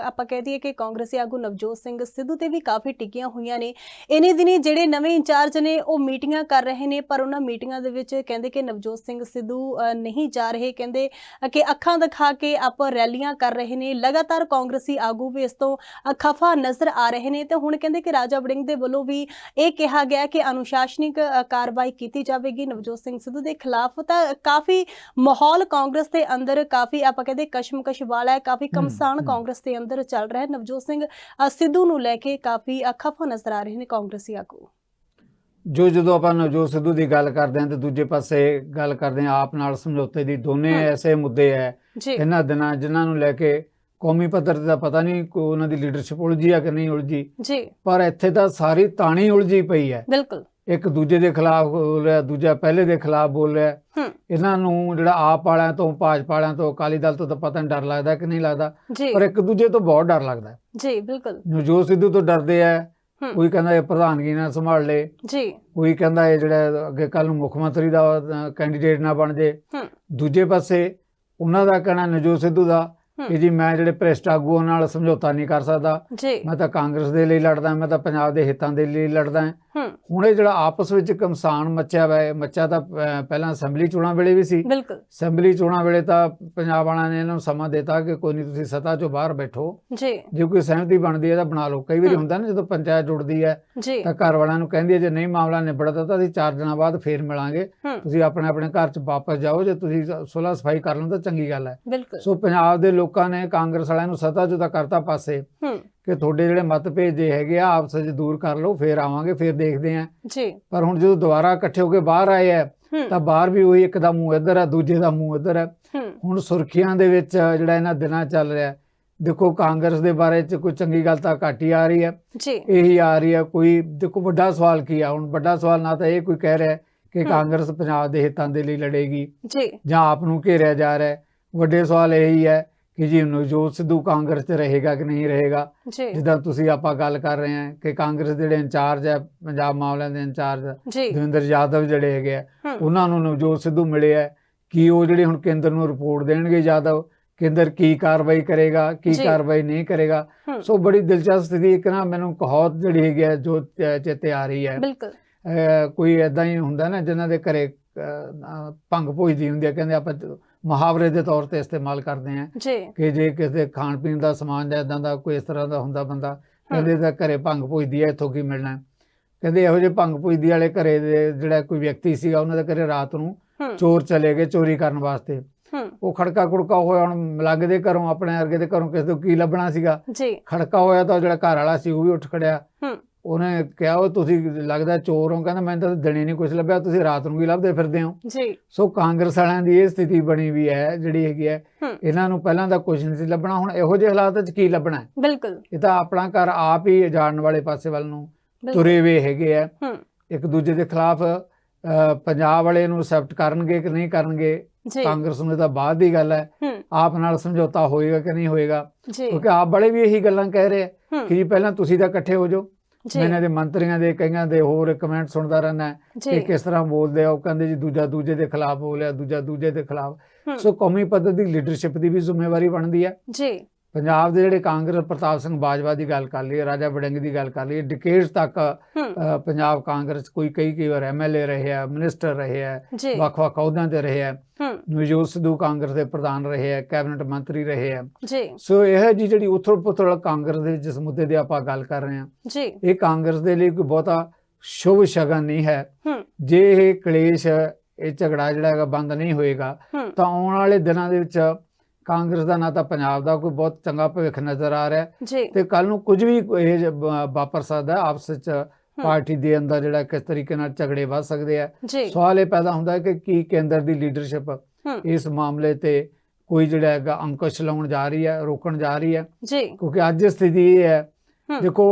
ਆਪਾਂ ਕਹਿ ਦਈਏ ਕਿ ਕਾਂਗਰਸੀ ਆਗੂ ਨਵਜੋਤ ਸਿੰਘ ਸਿੱਧੂ ਤੇ ਵੀ ਕਾਫੀ ਟਿੱਕੀਆਂ ਹੋਈਆਂ ਨੇ। ਇਨੀ ਦਿਨੀ ਜਿਹੜੇ ਨਵੇਂ ਇੰਚਾਰਜ ਨੇ ਉਹ ਮੀਟਿੰਗਾਂ ਕਰ ਰਹੇ ਨੇ ਪਰ ਉਹਨਾਂ ਮੀਟਿੰਗਾਂ ਦੇ ਵਿੱਚ ਕਹਿੰਦੇ ਕਿ ਨਵਜੋਤ ਸਿੰਘ ਸਿੱਧੂ ਨਹੀਂ ਜਾ ਰਹੇ। ਕਹਿੰਦੇ ਕਿ ਅੱਖਾਂ ਦਿਖਾ ਕੇ ਆਪ ਰੈਲੀਆਂ ਕਰ ਰਹੇ ਨੇ। ਲਗਾਤਾਰ ਕਾਂਗਰਸੀ ਆਗੂ ਵੀ ਇਸ ਤੋਂ ਖਫਾ ਨਜ਼ਰ ਆ ਰਹੇ ਨੇ। ਤੇ ਹੁਣ ਕਹਿੰਦੇ ਕਿ ਰਾਜਾ ਵੜਿੰਗ ਦੇ ਵੱਲੋਂ ਵੀ ਇਹ ਕਿਹਾ ਗਿਆ ਕਿ ਅਨੁਸ਼ਾਸਨਿਕ ਕਾਰਵਾਈ ਕੀਤੀ ਜਾਵੇਗੀ। ਨਵਜੋਤ ਸਿੰਘ ਸਿੱਧੂ ਦੇ ਖਿਲਾਫ ਤਾਂ ਕਾਫੀ ਮਾਹੌਲ ਕਾਂਗਰਸ ਦੇ ਅੰਦਰ ਕਾਫੀ ਆਪਾਂ ਕਹਿੰਦੇ ਕਸ਼ਮਕਸ਼ ਵਾਲਾ ਹੈ ਕਾਫੀ ਕਮਸਾਨ। ਕਾਂਗਰਸ ਦੇ ਅੰਦਰ ਚੱਲ ਰਿਹਾ ਹੈ। ਨਵਜੋਤ ਸਿੰਘ ਸਿੱਧੂ ਨੂੰ ਲੈ ਕੇ ਕਾਫੀ ਅ, ਖਫਾ ਨਜ਼ਰ ਆ ਰਹੇ ਨੇ ਕਾਂਗਰਸੀ ਆਗੂ। ਜੋ ਜਦੋਂ ਆਪਾਂ ਨਵਜੋਤ ਸਿੱਧੂ ਦੀ ਗੱਲ ਕਰਦੇ ਹਾਂ ਤੇ ਦੂਜੇ ਪਾਸੇ ਗੱਲ ਕਰਦੇ ਹਾਂ ਆਪ ਨਾਲ ਸਮਝੌਤੇ ਦੀ ਦੋਨੇ। ਐਸੇ ਮੁੱਦੇ ਹੈ। ਇਹਨਾਂ ਦਿਨਾਂ ਜਿਨ੍ਹਾਂ ਨੂੰ ਲੈ ਕੇ ਕੌਮੀ ਪੱਧਰ ਤੇ ਤਾਂ ਪਤਾ ਨਹੀਂ ਕੋਈ ਉਹਨਾਂ ਦੀ ਲੀਡਰਸ਼ਿਪ ਉਲਝੀ ਆ ਕਿ ਨਹੀਂ ਉਲਝੀ। ਜੀ। ਪਰ ਇੱਥੇ ਤਾਂ ਸਾਰੀ ਤਾਣੀ ਉਲਝੀ ਪਈ ਹੈ। ਬਿਲਕੁਲ। ਇੱਕ ਦੂਜੇ ਦੇ ਖਿਲਾਫ ਬੋਲ ਰਿਹਾ ਦੂਜਾ ਪਹਿਲੇ ਦੇ ਖਿਲਾਫ ਬੋਲ ਰਿਹਾ। ਹੂੰ। ਇਹਨਾਂ ਨੂੰ ਜਿਹੜਾ ਆਪ ਵਾਲਿਆਂ ਤੋਂ ਭਾਜਪਾ ਵਾਲਿਆਂ ਤੋਂ ਅਕਾਲੀ ਦਲ ਤੋਂ ਤਾਂ ਪਤਾ ਨਹੀਂ ਡਰ ਲੱਗਦਾ ਕਿ ਨਹੀਂ ਲੱਗਦਾ। ਜੀ। ਪਰ ਇੱਕ ਦੂਜੇ ਤੋਂ ਬਹੁਤ ਡਰ ਲੱਗਦਾ। ਹੈ। ਜੀ ਬਿਲਕੁਲ। ਨਵਜੋਤ ਸਿੱਧੂ ਤੋਂ ਡਰਦੇ ਆ। ਹੂੰ। ਕੋਈ ਕਹਿੰਦਾ ਇਹ ਪ੍ਰਧਾਨਗੀ ਨਾ ਸੰਭਾਲ ਲੇ। ਜੀ। ਕੋਈ ਕਹਿੰਦਾ ਇਹ ਜਿਹੜਾ ਅੱਗੇ ਕੱਲ ਨੂੰ ਮੁੱਖ ਮੰਤਰੀ ਦਾ ਕੈਂਡੀਡੇਟ ਨਾ ਬਣ ਜੇ। ਹੂੰ। ਦੂਜੇ ਪਾਸੇ ਉਹਨਾਂ ਦਾ ਕਹਿਣਾ ਨਵਜੋਤ ਸਿੱਧੂ ਦਾ ਕਿ ਜੀ ਮੈਂ ਜਿਹੜੇ ਭ੍ਰਿਸ਼ਟ ਆਗੂਆਂ ਨਾਲ ਸਮਝੌਤਾ ਨਹੀਂ ਕਰ ਸਕਦਾ ਮੈਂ ਤਾਂ ਕਾਂਗਰਸ ਦੇ ਲਈ ਲੜਦਾ ਮੈਂ ਤਾਂ ਪੰਜਾਬ ਦੇ ਹਿੱਤਾਂ ਦੇ ਲਈ ਲੜਦਾ। ਹੁਣ ਇਹ ਜਿਹੜਾ ਆਪਸ ਵਿੱਚ ਕਮਸਾਨ ਮੱਚਿਆ ਵਾ ਹੈ ਮੱਚਾ ਤਾਂ ਪਹਿਲਾਂ ਅਸੈਂਬਲੀ ਚੋਣਾਂ ਵੇਲੇ ਵੀ ਸੀ। ਬਿਲਕੁਲ। ਅਸੈਂਬਲੀ ਚੋਣਾਂ ਵੇਲੇ ਤਾਂ ਪੰਜਾਬ ਵਾਲਿਆਂ ਨੇ ਇਹਨਾਂ ਨੂੰ ਸਮਾਂ ਦਿੱਤਾ ਕਿ ਕੋਈ ਨਹੀਂ ਤੁਸੀਂ ਸੱਤਾ ਚੋਂ ਬਾਹਰ ਬੈਠੋ। ਜੀ। ਜੇ ਕੋਈ ਸਹਿਮਤੀ ਬਣਦੀ ਹੈ ਤਾਂ ਬਣਾ ਲਓ। ਕਈ ਵਾਰੀ। ਹੁੰਦਾ ਨਾ ਜਦੋਂ ਪੰਚਾਇਤ ਜੁੜਦੀ ਹੈ ਤਾਂ ਘਰ ਵਾਲਿਆਂ ਨੂੰ ਕਹਿੰਦੀ ਹੈ ਜੇ ਨਹੀਂ ਮਾਮਲਾ ਨਿਬੜਦਾ ਤਾਂ ਅਸੀਂ 4 ਦਿਨਾਂ ਬਾਅਦ ਫੇਰ ਮਿਲਾਂਗੇ। ਤੁਸੀਂ ਆਪਣੇ ਆਪਣੇ ਘਰ 'ਚ ਵਾਪਸ ਜਾਓ ਜੇ ਤੁਸੀਂ ਸੁਲ੍ਹਾ ਸਫ਼ਾਈ ਕਰ ਲਓ ਤਾਂ ਚੰਗੀ ਗੱਲ ਹੈ। ਸੋ ਪੰਜਾਬ ਦੇ ਲੋਕਾਂ ਨੇ ਕਾਂਗਰਸ ਵਾਲਿਆਂ ਨੂੰ ਸੱਤਾ ਤਾਂ ਕਰਤਾ ਪਾਸੇ ਕਿ ਤੁਹਾਡੇ ਜਿਹੜੇ ਮਤਭੇਦ ਜੇ ਹੈਗੇ ਆ ਆਪਸ ਵਿੱਚ ਦੂਰ ਕਰ ਲਓ ਫੇਰ ਆਵਾਂਗੇ ਫੇਰ ਦੇਖਦੇ ਆਂ। ਜੀ। ਪਰ ਹੁਣ ਜਦੋਂ ਦੁਬਾਰਾ ਇਕੱਠੇ ਹੋ ਕੇ ਬਾਹਰ ਆਏ ਆ ਤਾਂ ਬਾਹਰ ਵੀ ਉਹੀ ਇੱਕ ਦਾ ਮੂੰਹ ਇੱਧਰ ਹੈ ਦੂਜੇ ਦਾ ਮੂੰਹ ਇੱਧਰ ਹੂੰ। ਹੁਣ ਸੁਰਖੀਆਂ ਦੇ ਵਿੱਚ ਜਿਹੜਾ ਇਹਨਾਂ ਦਿਨਾਂ ਚੱਲ ਰਿਹਾ ਦੇਖੋ ਕਾਂਗਰਸ ਦੇ ਬਾਰੇ ਚ ਕੋਈ ਚੰਗੀ ਗੱਲ ਤਾਂ ਘੱਟ ਹੀ ਆ ਰਹੀ ਹੈ ਜੀ। ਇਹੀ ਆ ਰਹੀ ਹੈ ਕੋਈ ਦੇਖੋ ਵੱਡਾ ਸਵਾਲ ਕੀ ਆ? ਹੁਣ ਵੱਡਾ ਸਵਾਲ ਨਾ ਤਾਂ ਇਹ ਕੋਈ ਕਹਿ ਰਿਹਾ ਕਿ। ਕਾਂਗਰਸ ਪੰਜਾਬ ਦੇ ਹਿੱਤਾਂ ਦੇ ਲਈ ਲੜੇਗੀ ਜੀ। ਜਾਂ ਆਪ ਨੂੰ ਘੇਰਿਆ ਜਾ ਰਿਹਾ। ਵੱਡੇ ਸਵਾਲ ਇਹੀ ਹੈ ਕਿ ਜੀ ਨਵਜੋਤ ਸਿੱਧੂ ਕਾਂਗਰਸ 'ਚ ਰਹੇਗਾ ਕਿ ਨਹੀਂ ਰਹੇਗਾ ਜੀ। ਜਿੱਦਾਂ ਤੁਸੀਂ ਆਪਾਂ ਗੱਲ ਕਰ ਰਹੇ ਹਾਂ ਕਿ ਕਾਂਗਰਸ ਦੇ ਜਿਹੜੇ ਇੰਚਾਰਜ ਹੈ ਪੰਜਾਬ ਮਾਮਲਿਆਂ ਦੇ ਇੰਚਾਰਜ ਦਵਿੰਦਰ ਯਾਦਵ ਜਿਹੜੇ ਹੈਗੇ ਆ ਉਹਨਾਂ ਨੂੰ ਨਵਜੋਤ ਸਿੱਧੂ ਮਿਲੇ ਹੈ ਕਿ ਉਹ ਜਿਹੜੇ ਹੁਣ ਕੇਂਦਰ ਨੂੰ ਰਿਪੋਰਟ ਦੇਣਗੇ ਯਾਦਵ? ਕੇਂਦਰ ਕੀ ਕਾਰਵਾਈ ਕਰੇਗਾ ਕੀ। ਕਾਰਵਾਈ ਨਹੀਂ ਕਰੇਗਾ? ਸੋ ਬੜੀ ਦਿਲਚਸਪ ਸਥਿਤੀ ਇੱਕ ਨਾ ਮੈਨੂੰ ਕਹੌਤ ਜਿਹੜੀ ਹੈਗੀ ਹੈ ਜੋ ਚੇਤੇ ਆ ਰਹੀ ਹੈ। ਬਿਲਕੁਲ। ਕੋਈ ਐਦਾਂ ਹੀ ਹੁੰਦਾ ਨਾ ਜਿਨ੍ਹਾਂ ਦੇ ਘਰੇ ਭੰਗ ਭੁਜਦੀ ਹੁੰਦੀ ਹੈ ਕਹਿੰਦੇ ਆਪਾਂ ਮੁਹਾਵਰੇ ਦੇ ਤੌਰ ਤੇ ਇਸਤੇਮਾਲ ਕਰਦੇ ਜੀ। ਕਿ ਜੇ ਕਿਸੇ ਖਾਣ ਪੀਣ ਦਾ ਸਮਾਨ ਜਾਂ ਇਦਾਂ ਦਾ ਕੋਈ ਇਸ ਤਰ੍ਹਾਂ ਦਾ ਹੁੰਦਾ ਬੰਦਾ ਕਹਿੰਦੇ ਤਾਂ ਘਰੇ ਭੰਗ ਭੁਜਦੀ ਹੈ ਇੱਥੋਂ ਕੀ ਮਿਲਣਾ? ਕਹਿੰਦੇ ਇਹੋ ਜਿਹੇ ਭੰਗ ਭੁਜਦੀ ਵਾਲੇ ਘਰੇ ਦੇ ਜਿਹੜਾ ਕੋਈ ਵਿਅਕਤੀ ਸੀਗਾ ਉਹਨਾਂ ਦੇ ਘਰੇ ਰਾਤ ਨੂੰ ਚੋਰ ਚਲੇ ਗਏ ਚੋਰੀ ਕਰਨ ਵਾਸਤੇ। ਉਹ ਖੜਕਾ ਖੁੜਕਾ ਹੋਇਆ ਹੁਣ ਮਲੰਗ ਦੇ ਘਰੋਂ ਆਪਣੇ ਅਰਗੇ ਦੇ ਘਰੋਂ ਕਿਸੇ ਤੋਂ ਕੀ ਲੱਭਣਾ ਸੀਗਾ? ਜੀ। ਖੜਕਾ ਹੋਇਆ ਤਾਂ ਜਿਹੜਾ ਘਰ ਵਾਲਾ ਸੀ ਉਹ ਵੀ ਉੱਠ ਖੜਿਆ। ਉਹਨੇ ਕਿਹਾ ਉਹ ਤੁਸੀਂ ਲੱਗਦਾ ਚੋਰ ਹੋ। ਕਹਿੰਦਾ ਮੈਨੂੰ ਤਾਂ ਦਿਨੇ ਨਹੀਂ ਕੁਝ ਲੱਭਿਆ ਤੁਸੀਂ ਰਾਤ ਨੂੰ ਵੀ ਲੱਭਦੇ ਫਿਰਦੇ ਹੋ। ਜੀ। ਸੋ ਕਾਂਗਰਸ ਵਾਲਿਆਂ ਦੀ ਇਹ ਸਥਿਤੀ ਬਣੀ ਵੀ ਹੈ ਜਿਹੜੀ ਹੈਗੀ ਹੈ ਇਹਨਾਂ ਨੂੰ ਪਹਿਲਾਂ ਤਾਂ ਕੁਝ ਨਹੀਂ ਸੀ ਲੱਭਣਾ ਹੁਣ ਇਹੋ ਜਿਹੇ ਹਾਲਾਤ 'ਚ ਕੀ ਲੱਭਣਾ ਹੈ? ਬਿਲਕੁਲ। ਇਹ ਤਾਂ ਆਪਣਾ ਘਰ ਆਪ ਹੀ ਜਾਣ ਵਾਲੇ ਪਾਸੇ ਵੱਲ ਨੂੰ ਤੁਰੇ ਵੇ ਹੈਗੇ ਆ। ਇੱਕ ਦੂਜੇ ਦੇ ਖਿਲਾਫ ਪੰਜਾਬ ਵਾਲੇ ਨੂੰ ਐਕਸੈਪਟ ਕਰਨਗੇ ਕਿ ਨਹੀਂ ਕਰਨਗੇ ਕਾਂਗਰਸ ਨੂੰ ਇਹ ਤਾਂ ਬਾਅਦ ਦੀ ਗੱਲ ਹੈ। ਆਪ ਨਾਲ ਸਮਝੌਤਾ ਹੋਏਗਾ ਕਿ ਨਹੀਂ ਹੋਏਗਾ? ਕਿਉਂਕਿ ਆਪ ਵਾਲੇ ਵੀ ਇਹੀ ਗੱਲਾਂ ਕਹਿ ਰਹੇ ਕਿ ਜੀ ਪਹਿਲਾਂ ਤੁਸੀਂ ਤਾਂ ਇਕੱਠੇ ਹੋ ਜਾਓ ਮੈਂ ਇਹਨਾਂ ਦੇ ਮੰਤਰੀਆਂ ਦੇ ਕਈਆਂ ਦੇ ਹੋਰ ਕਮੈਂਟ ਸੁਣਦਾ ਰਹਿਣਾ ਕਿ ਕਿਸ ਤਰ੍ਹਾਂ ਬੋਲਦੇ ਆ। ਉਹ ਕਹਿੰਦੇ ਜੀ ਦੂਜਾ ਦੂਜੇ ਦੇ ਖਿਲਾਫ ਬੋਲਿਆ ਦੂਜਾ ਦੂਜੇ ਦੇ ਖਿਲਾਫ। ਸੋ ਕੌਮੀ ਪੱਧਰ ਦੀ ਲੀਡਰਸ਼ਿਪ ਦੀ ਵੀ ਜ਼ਿੰਮੇਵਾਰੀ ਬਣਦੀ ਹੈ। ਜੀ। ਪੰਜਾਬ ਦੇ ਜਿਹੜੇ ਕਾਂਗਰਸ ਪ੍ਰਤਾਪ ਸਿੰਘ ਬਾਜਵਾ ਦੀ ਗੱਲ ਕਰ ਲਈਏ ਰਾਜਾ ਵੜਿੰਗ ਦੀ ਗੱਲ ਕਰ ਲਈਏ ਡਿਕੇਡਸ ਤੱਕ ਪੰਜਾਬ ਕਾਂਗਰਸ ਕੋਈ ਕਈ ਕਈ ਵਾਰ ਐਮਐਲਏ ਰਹੇ ਆ ਮਿਨਿਸਟਰ ਰਹੇ ਆ ਜੀ। ਵੱਖ-ਵੱਖ ਅਹੁਦਿਆਂ ਤੇ ਰਹੇ ਆ ਨਵਜੋਤ ਸਿੱਧੂ ਕਾਂਗਰਸ ਦੇ ਪ੍ਰਧਾਨ ਰਹੇ ਆ ਕੈਬਨਿਟ ਮੰਤਰੀ ਰਹੇ ਆ। ਜੀ। ਸੋ ਇਹ ਜੀ ਜਿਹੜੀ ਉਥਲ ਪੁਥਲ ਕਾਂਗਰਸ ਦੇ ਜਿਸ ਮੁੱਦੇ ਦੀ ਆਪਾਂ ਗੱਲ ਕਰ ਰਹੇ ਜੀ। ਇਹ ਕਾਂਗਰਸ ਦੇ ਲਈ ਕੋਈ ਬਹੁਤਾ ਸ਼ੁਭ ਸ਼ਗਨ ਨਹੀਂ ਹੈ। ਜੇ ਇਹ ਕਲੇਸ਼ ਇਹ ਝਗੜਾ ਜਿਹੜਾ ਹੈਗਾ ਬੰਦ ਨਹੀਂ ਹੋਏਗਾ ਤਾਂ ਆਉਣ ਵਾਲੇ ਦਿਨਾਂ ਦੇ ਵਿੱਚ ਕਾਂਗਰਸ ਦਾ ਨਾ ਤਾਂ ਪੰਜਾਬ ਦਾ ਕੋਈ ਬਹੁਤ ਚੰਗਾ ਭਵਿੱਖ ਨਜ਼ਰ ਆ ਰਿਹਾ। ਤੇ ਕੱਲ ਨੂੰ ਕੁਝ ਵੀ ਇਹ ਵਾਪਰ ਸਕਦਾ ਆਪਸ ਵਿੱਚ ਪਾਰਟੀ ਦੇ ਅੰਦਰ ਜਿਹੜਾ ਕਿਸ ਤਰੀਕੇ ਨਾਲ ਝਗੜੇ ਵੱਧ ਸਕਦੇ ਆ। ਸਵਾਲ ਇਹ ਪੈਦਾ ਹੁੰਦਾ ਹੈ ਕਿ ਕੀ ਕੇਂਦਰ ਦੀ ਲੀਡਰਸ਼ਿਪ ਇਸ ਮਾਮਲੇ ਤੇ ਕੋਈ ਜਿਹੜਾ ਹੈਗਾ ਅੰਕੁਸ਼ ਲਾਉਣ ਜਾ ਰਹੀ ਹੈ ਰੋਕਣ ਜਾ ਰਹੀ ਹੈ। ਕਿਉਂਕਿ ਅੱਜ ਦੀ ਸਥਿਤੀ ਇਹ ਹੈ। ਦੇਖੋ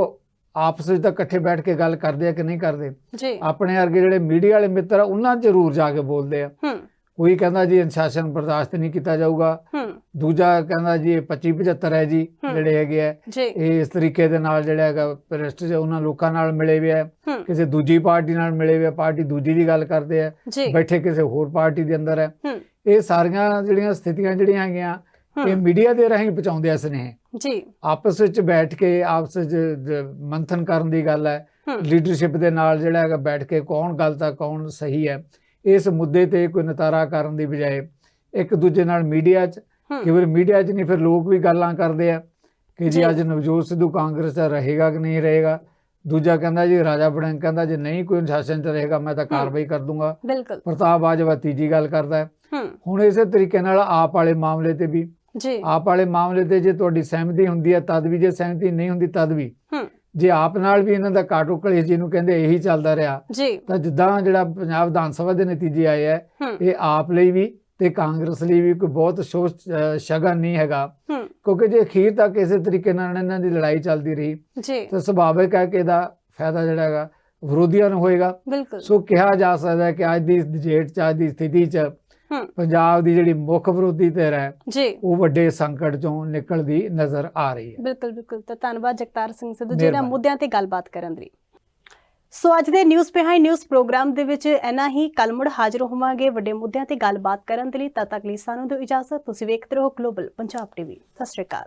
ਆਪਸ ਵਿੱਚ ਤਾਂ ਇਕੱਠੇ ਬੈਠ ਕੇ ਗੱਲ ਕਰਦੇ ਆ ਕਿ ਨਹੀਂ ਕਰਦੇ। ਆਪਣੇ ਵਰਗੇ ਜਿਹੜੇ ਮੀਡੀਆ ਵਾਲੇ ਮਿੱਤਰ ਆ ਉਹਨਾਂ ਜ਼ਰੂਰ ਜਾ ਕੇ ਬੋਲਦੇ ਆ। ਕੋਈ ਕਹਿੰਦਾ ਜੀ ਅਨੁਸ਼ਾਸਨ ਬਰਦਾਸ਼ਤ ਨਹੀਂ ਕੀਤਾ ਜਾਊਗਾ। ਹੂੰ। ਦੂਜਾ ਕਹਿੰਦਾ ਜੀ ਇਹ 25 75 ਹੈ ਜੀ। ਜਿਹੜੇ ਹੈਗੇ ਆ। ਇਹ ਇਸ ਤਰੀਕੇ ਦੇ ਨਾਲ ਜਿਹੜਾ ਹੈਗਾ ਪ੍ਰੈਸਟੀਜ ਉਹਨਾਂ ਲੋਕਾਂ ਨਾਲ ਮਿਲੇ ਹੋਏ ਆ। ਕਿਸੇ ਦੂਜੀ ਪਾਰਟੀ ਨਾਲ ਮਿਲੇ ਹੋਏ ਪਾਰਟੀ ਦੂਜੀ ਦੀ ਗੱਲ ਕਰਦੇ ਆ। ਬੈਠੇ ਕਿਸੇ ਹੋਰ ਪਾਰਟੀ ਦੇ ਅੰਦਰ ਹੈ। ਇਹ ਸਾਰੀਆਂ ਜਿਹੜੀਆਂ ਸਥਿਤੀਆਂ ਜਿਹੜੀਆਂ ਹੈਗੀਆਂ ਇਹ ਮੀਡੀਆ ਦੇ ਰਾਹੀਂ ਪਹੁੰਚਾਉਂਦੇ ਆ ਸਨੇਹ। ਜੀ। ਆਪਸ ਵਿੱਚ ਬੈਠ ਕੇ ਆਪਸ ਵਿੱਚ ਮੰਥਨ ਕਰਨ ਦੀ ਗੱਲ ਹੂੰ। ਲੀਡਰਸ਼ਿਪ ਦੇ ਨਾਲ ਜਿਹੜਾ ਹੈਗਾ ਬੈਠ ਕੇ ਕੌਣ ਗਲਤ ਹੈ ਕੌਣ ਸਹੀ ਹੈ। ਇਸ ਮੁੱਦੇ ਤੇ ਕੋਈ ਨਤਾਰਾ ਕਰਨ ਦੀ ਬਜਾਏ ਇੱਕ ਦੂਜੇ ਨਾਲ ਮੀਡੀਆ 'ਚ ਵਾਰ ਮੀਡੀਆ 'ਚ ਨਹੀਂ ਫਿਰ ਲੋਕ ਵੀ ਗੱਲਾਂ ਕਰਦੇ ਆ ਕਿ ਜੀ। ਅੱਜ ਨਵਜੋਤ ਸਿੱਧੂ ਕਾਂਗਰਸ 'ਚ ਰਹੇਗਾ ਕਿ ਨਹੀਂ ਰਹੇਗਾ? ਦੂਜਾ ਕਹਿੰਦਾ ਜੀ ਰਾਜਾ ਬੜਿੰਗ ਕਹਿੰਦਾ ਜੇ ਨਹੀਂ ਕੋਈ ਅਨੁਸ਼ਾਸਨ 'ਚ ਰਹੇਗਾ ਮੈਂ ਤਾਂ ਕਾਰਵਾਈ ਕਰ ਦੂੰਗਾ। ਬਿਲਕੁਲ। ਪ੍ਰਤਾਪ ਬਾਜਵਾ ਤੀਜੀ ਗੱਲ ਕਰਦਾ ਹੈ। ਹੁਣ ਇਸੇ ਤਰੀਕੇ ਨਾਲ ਆਪ ਵਾਲੇ ਮਾਮਲੇ ਤੇ ਵੀ। ਜੀ। ਆਪ ਵਾਲੇ ਮਾਮਲੇ ਤੇ ਜੇ ਤੁਹਾਡੀ ਸਹਿਮਤੀ ਹੁੰਦੀ ਹੈ ਤਦ ਵੀ ਜੇ ਸਹਿਮਤੀ ਨਹੀਂ ਹੁੰਦੀ ਤਦ ਵੀ। ਹੂੰ। ਜੇ ਆਪ ਨਾਲ ਵੀ ਇਹਨਾਂ ਦਾ ਕਾਟੋ ਕਲੇਸ਼ ਜਿਹਨੂੰ ਕਹਿੰਦੇ ਇਹੀ ਚੱਲਦਾ ਰਿਹਾ ਜੀ। ਤਾਂ ਜਿੱਦਾਂ ਜਿਹੜਾ ਪੰਜਾਬ ਵਿਧਾਨ ਸਭਾ ਦੇ ਨਤੀਜੇ ਆਏ ਹੈ ਹੂੰ। ਇਹ ਆਪ ਲਈ ਵੀ ਤੇ ਕਾਂਗਰਸ ਲਈ ਵੀ ਕੋਈ ਬਹੁਤ ਸ਼ੋਸ਼ ਸ਼ਗਨ ਨਹੀਂ ਹੈਗਾ। ਕਿਉਂਕਿ ਜੇ ਅਖੀਰ ਤੱਕ ਇਸੇ ਤਰੀਕੇ ਨਾਲ ਇਹਨਾਂ ਦੀ ਲੜਾਈ ਚੱਲਦੀ ਰਹੀ ਜੀ। ਤਾਂ ਸੁਭਾਵਿਕ ਹੈ ਕਿ ਇਹਦਾ ਫਾਇਦਾ ਜਿਹੜਾ ਹੈਗਾ ਵਿਰੋਧੀਆਂ ਨੂੰ ਹੋਏਗਾ। ਸੋ ਕਿਹਾ ਜਾ ਸਕਦਾ ਹੈ ਕਿ ਅੱਜ ਦੀ ਡੇਟ 'ਚ ਅੱਜ ਦੀ ਸਥਿਤੀ 'ਚ ਪੰਜਾਬ ਦੀ ਜਿਹੜੀ ਮੁੱਖ ਵਿਰੋਧੀ ਧਿਰ ਹੈ ਜੀ। ਉਹ ਵੱਡੇ ਸੰਕਟ ਚੋਂ ਨਿਕਲਦੀ ਨਜ਼ਰ ਆ ਰਹੀ ਹੈ। ਬਿਲਕੁਲ ਬਿਲਕੁਲ। ਤਾਂ ਧੰਨਵਾਦ ਜਗਤਾਰ ਸਿੰਘ ਸਿੱਧੂ ਜੀ ਮਿਹਰਬਾਨੀ। ਮੁੱਦਿਆਂ ਤੇ ਗੱਲਬਾਤ ਕਰਨ ਲਈ ਸੋ ਅੱਜ ਦੇ ਨਿਊਜ਼ ਬਿਹਾਈਂਡ ਨਿਊਜ਼ ਪ੍ਰੋਗਰਾਮ ਦੇ ਵਿੱਚ ਇੰਨਾ ਹੀ। ਕੱਲ੍ਹ ਮੁੜ ਹਾਜ਼ਰ ਹੋਵਾਂਗੇ ਵੱਡੇ ਮੁੱਦਿਆਂ ਤੇ ਗੱਲਬਾਤ ਕਰਨ ਦੇ ਲਈ। ਤਦ ਤੱਕ ਲਈ ਸਾਨੂੰ ਦਿਓ ਇਜਾਜ਼ਤ। ਤੁਸੀਂ ਵੇਖਦੇ ਰਹੋ ਗਲੋਬਲ ਪੰਜਾਬ ਟੀਵੀ ਸਤਿ ਸ਼੍ਰੀ ਅਕਾਲ।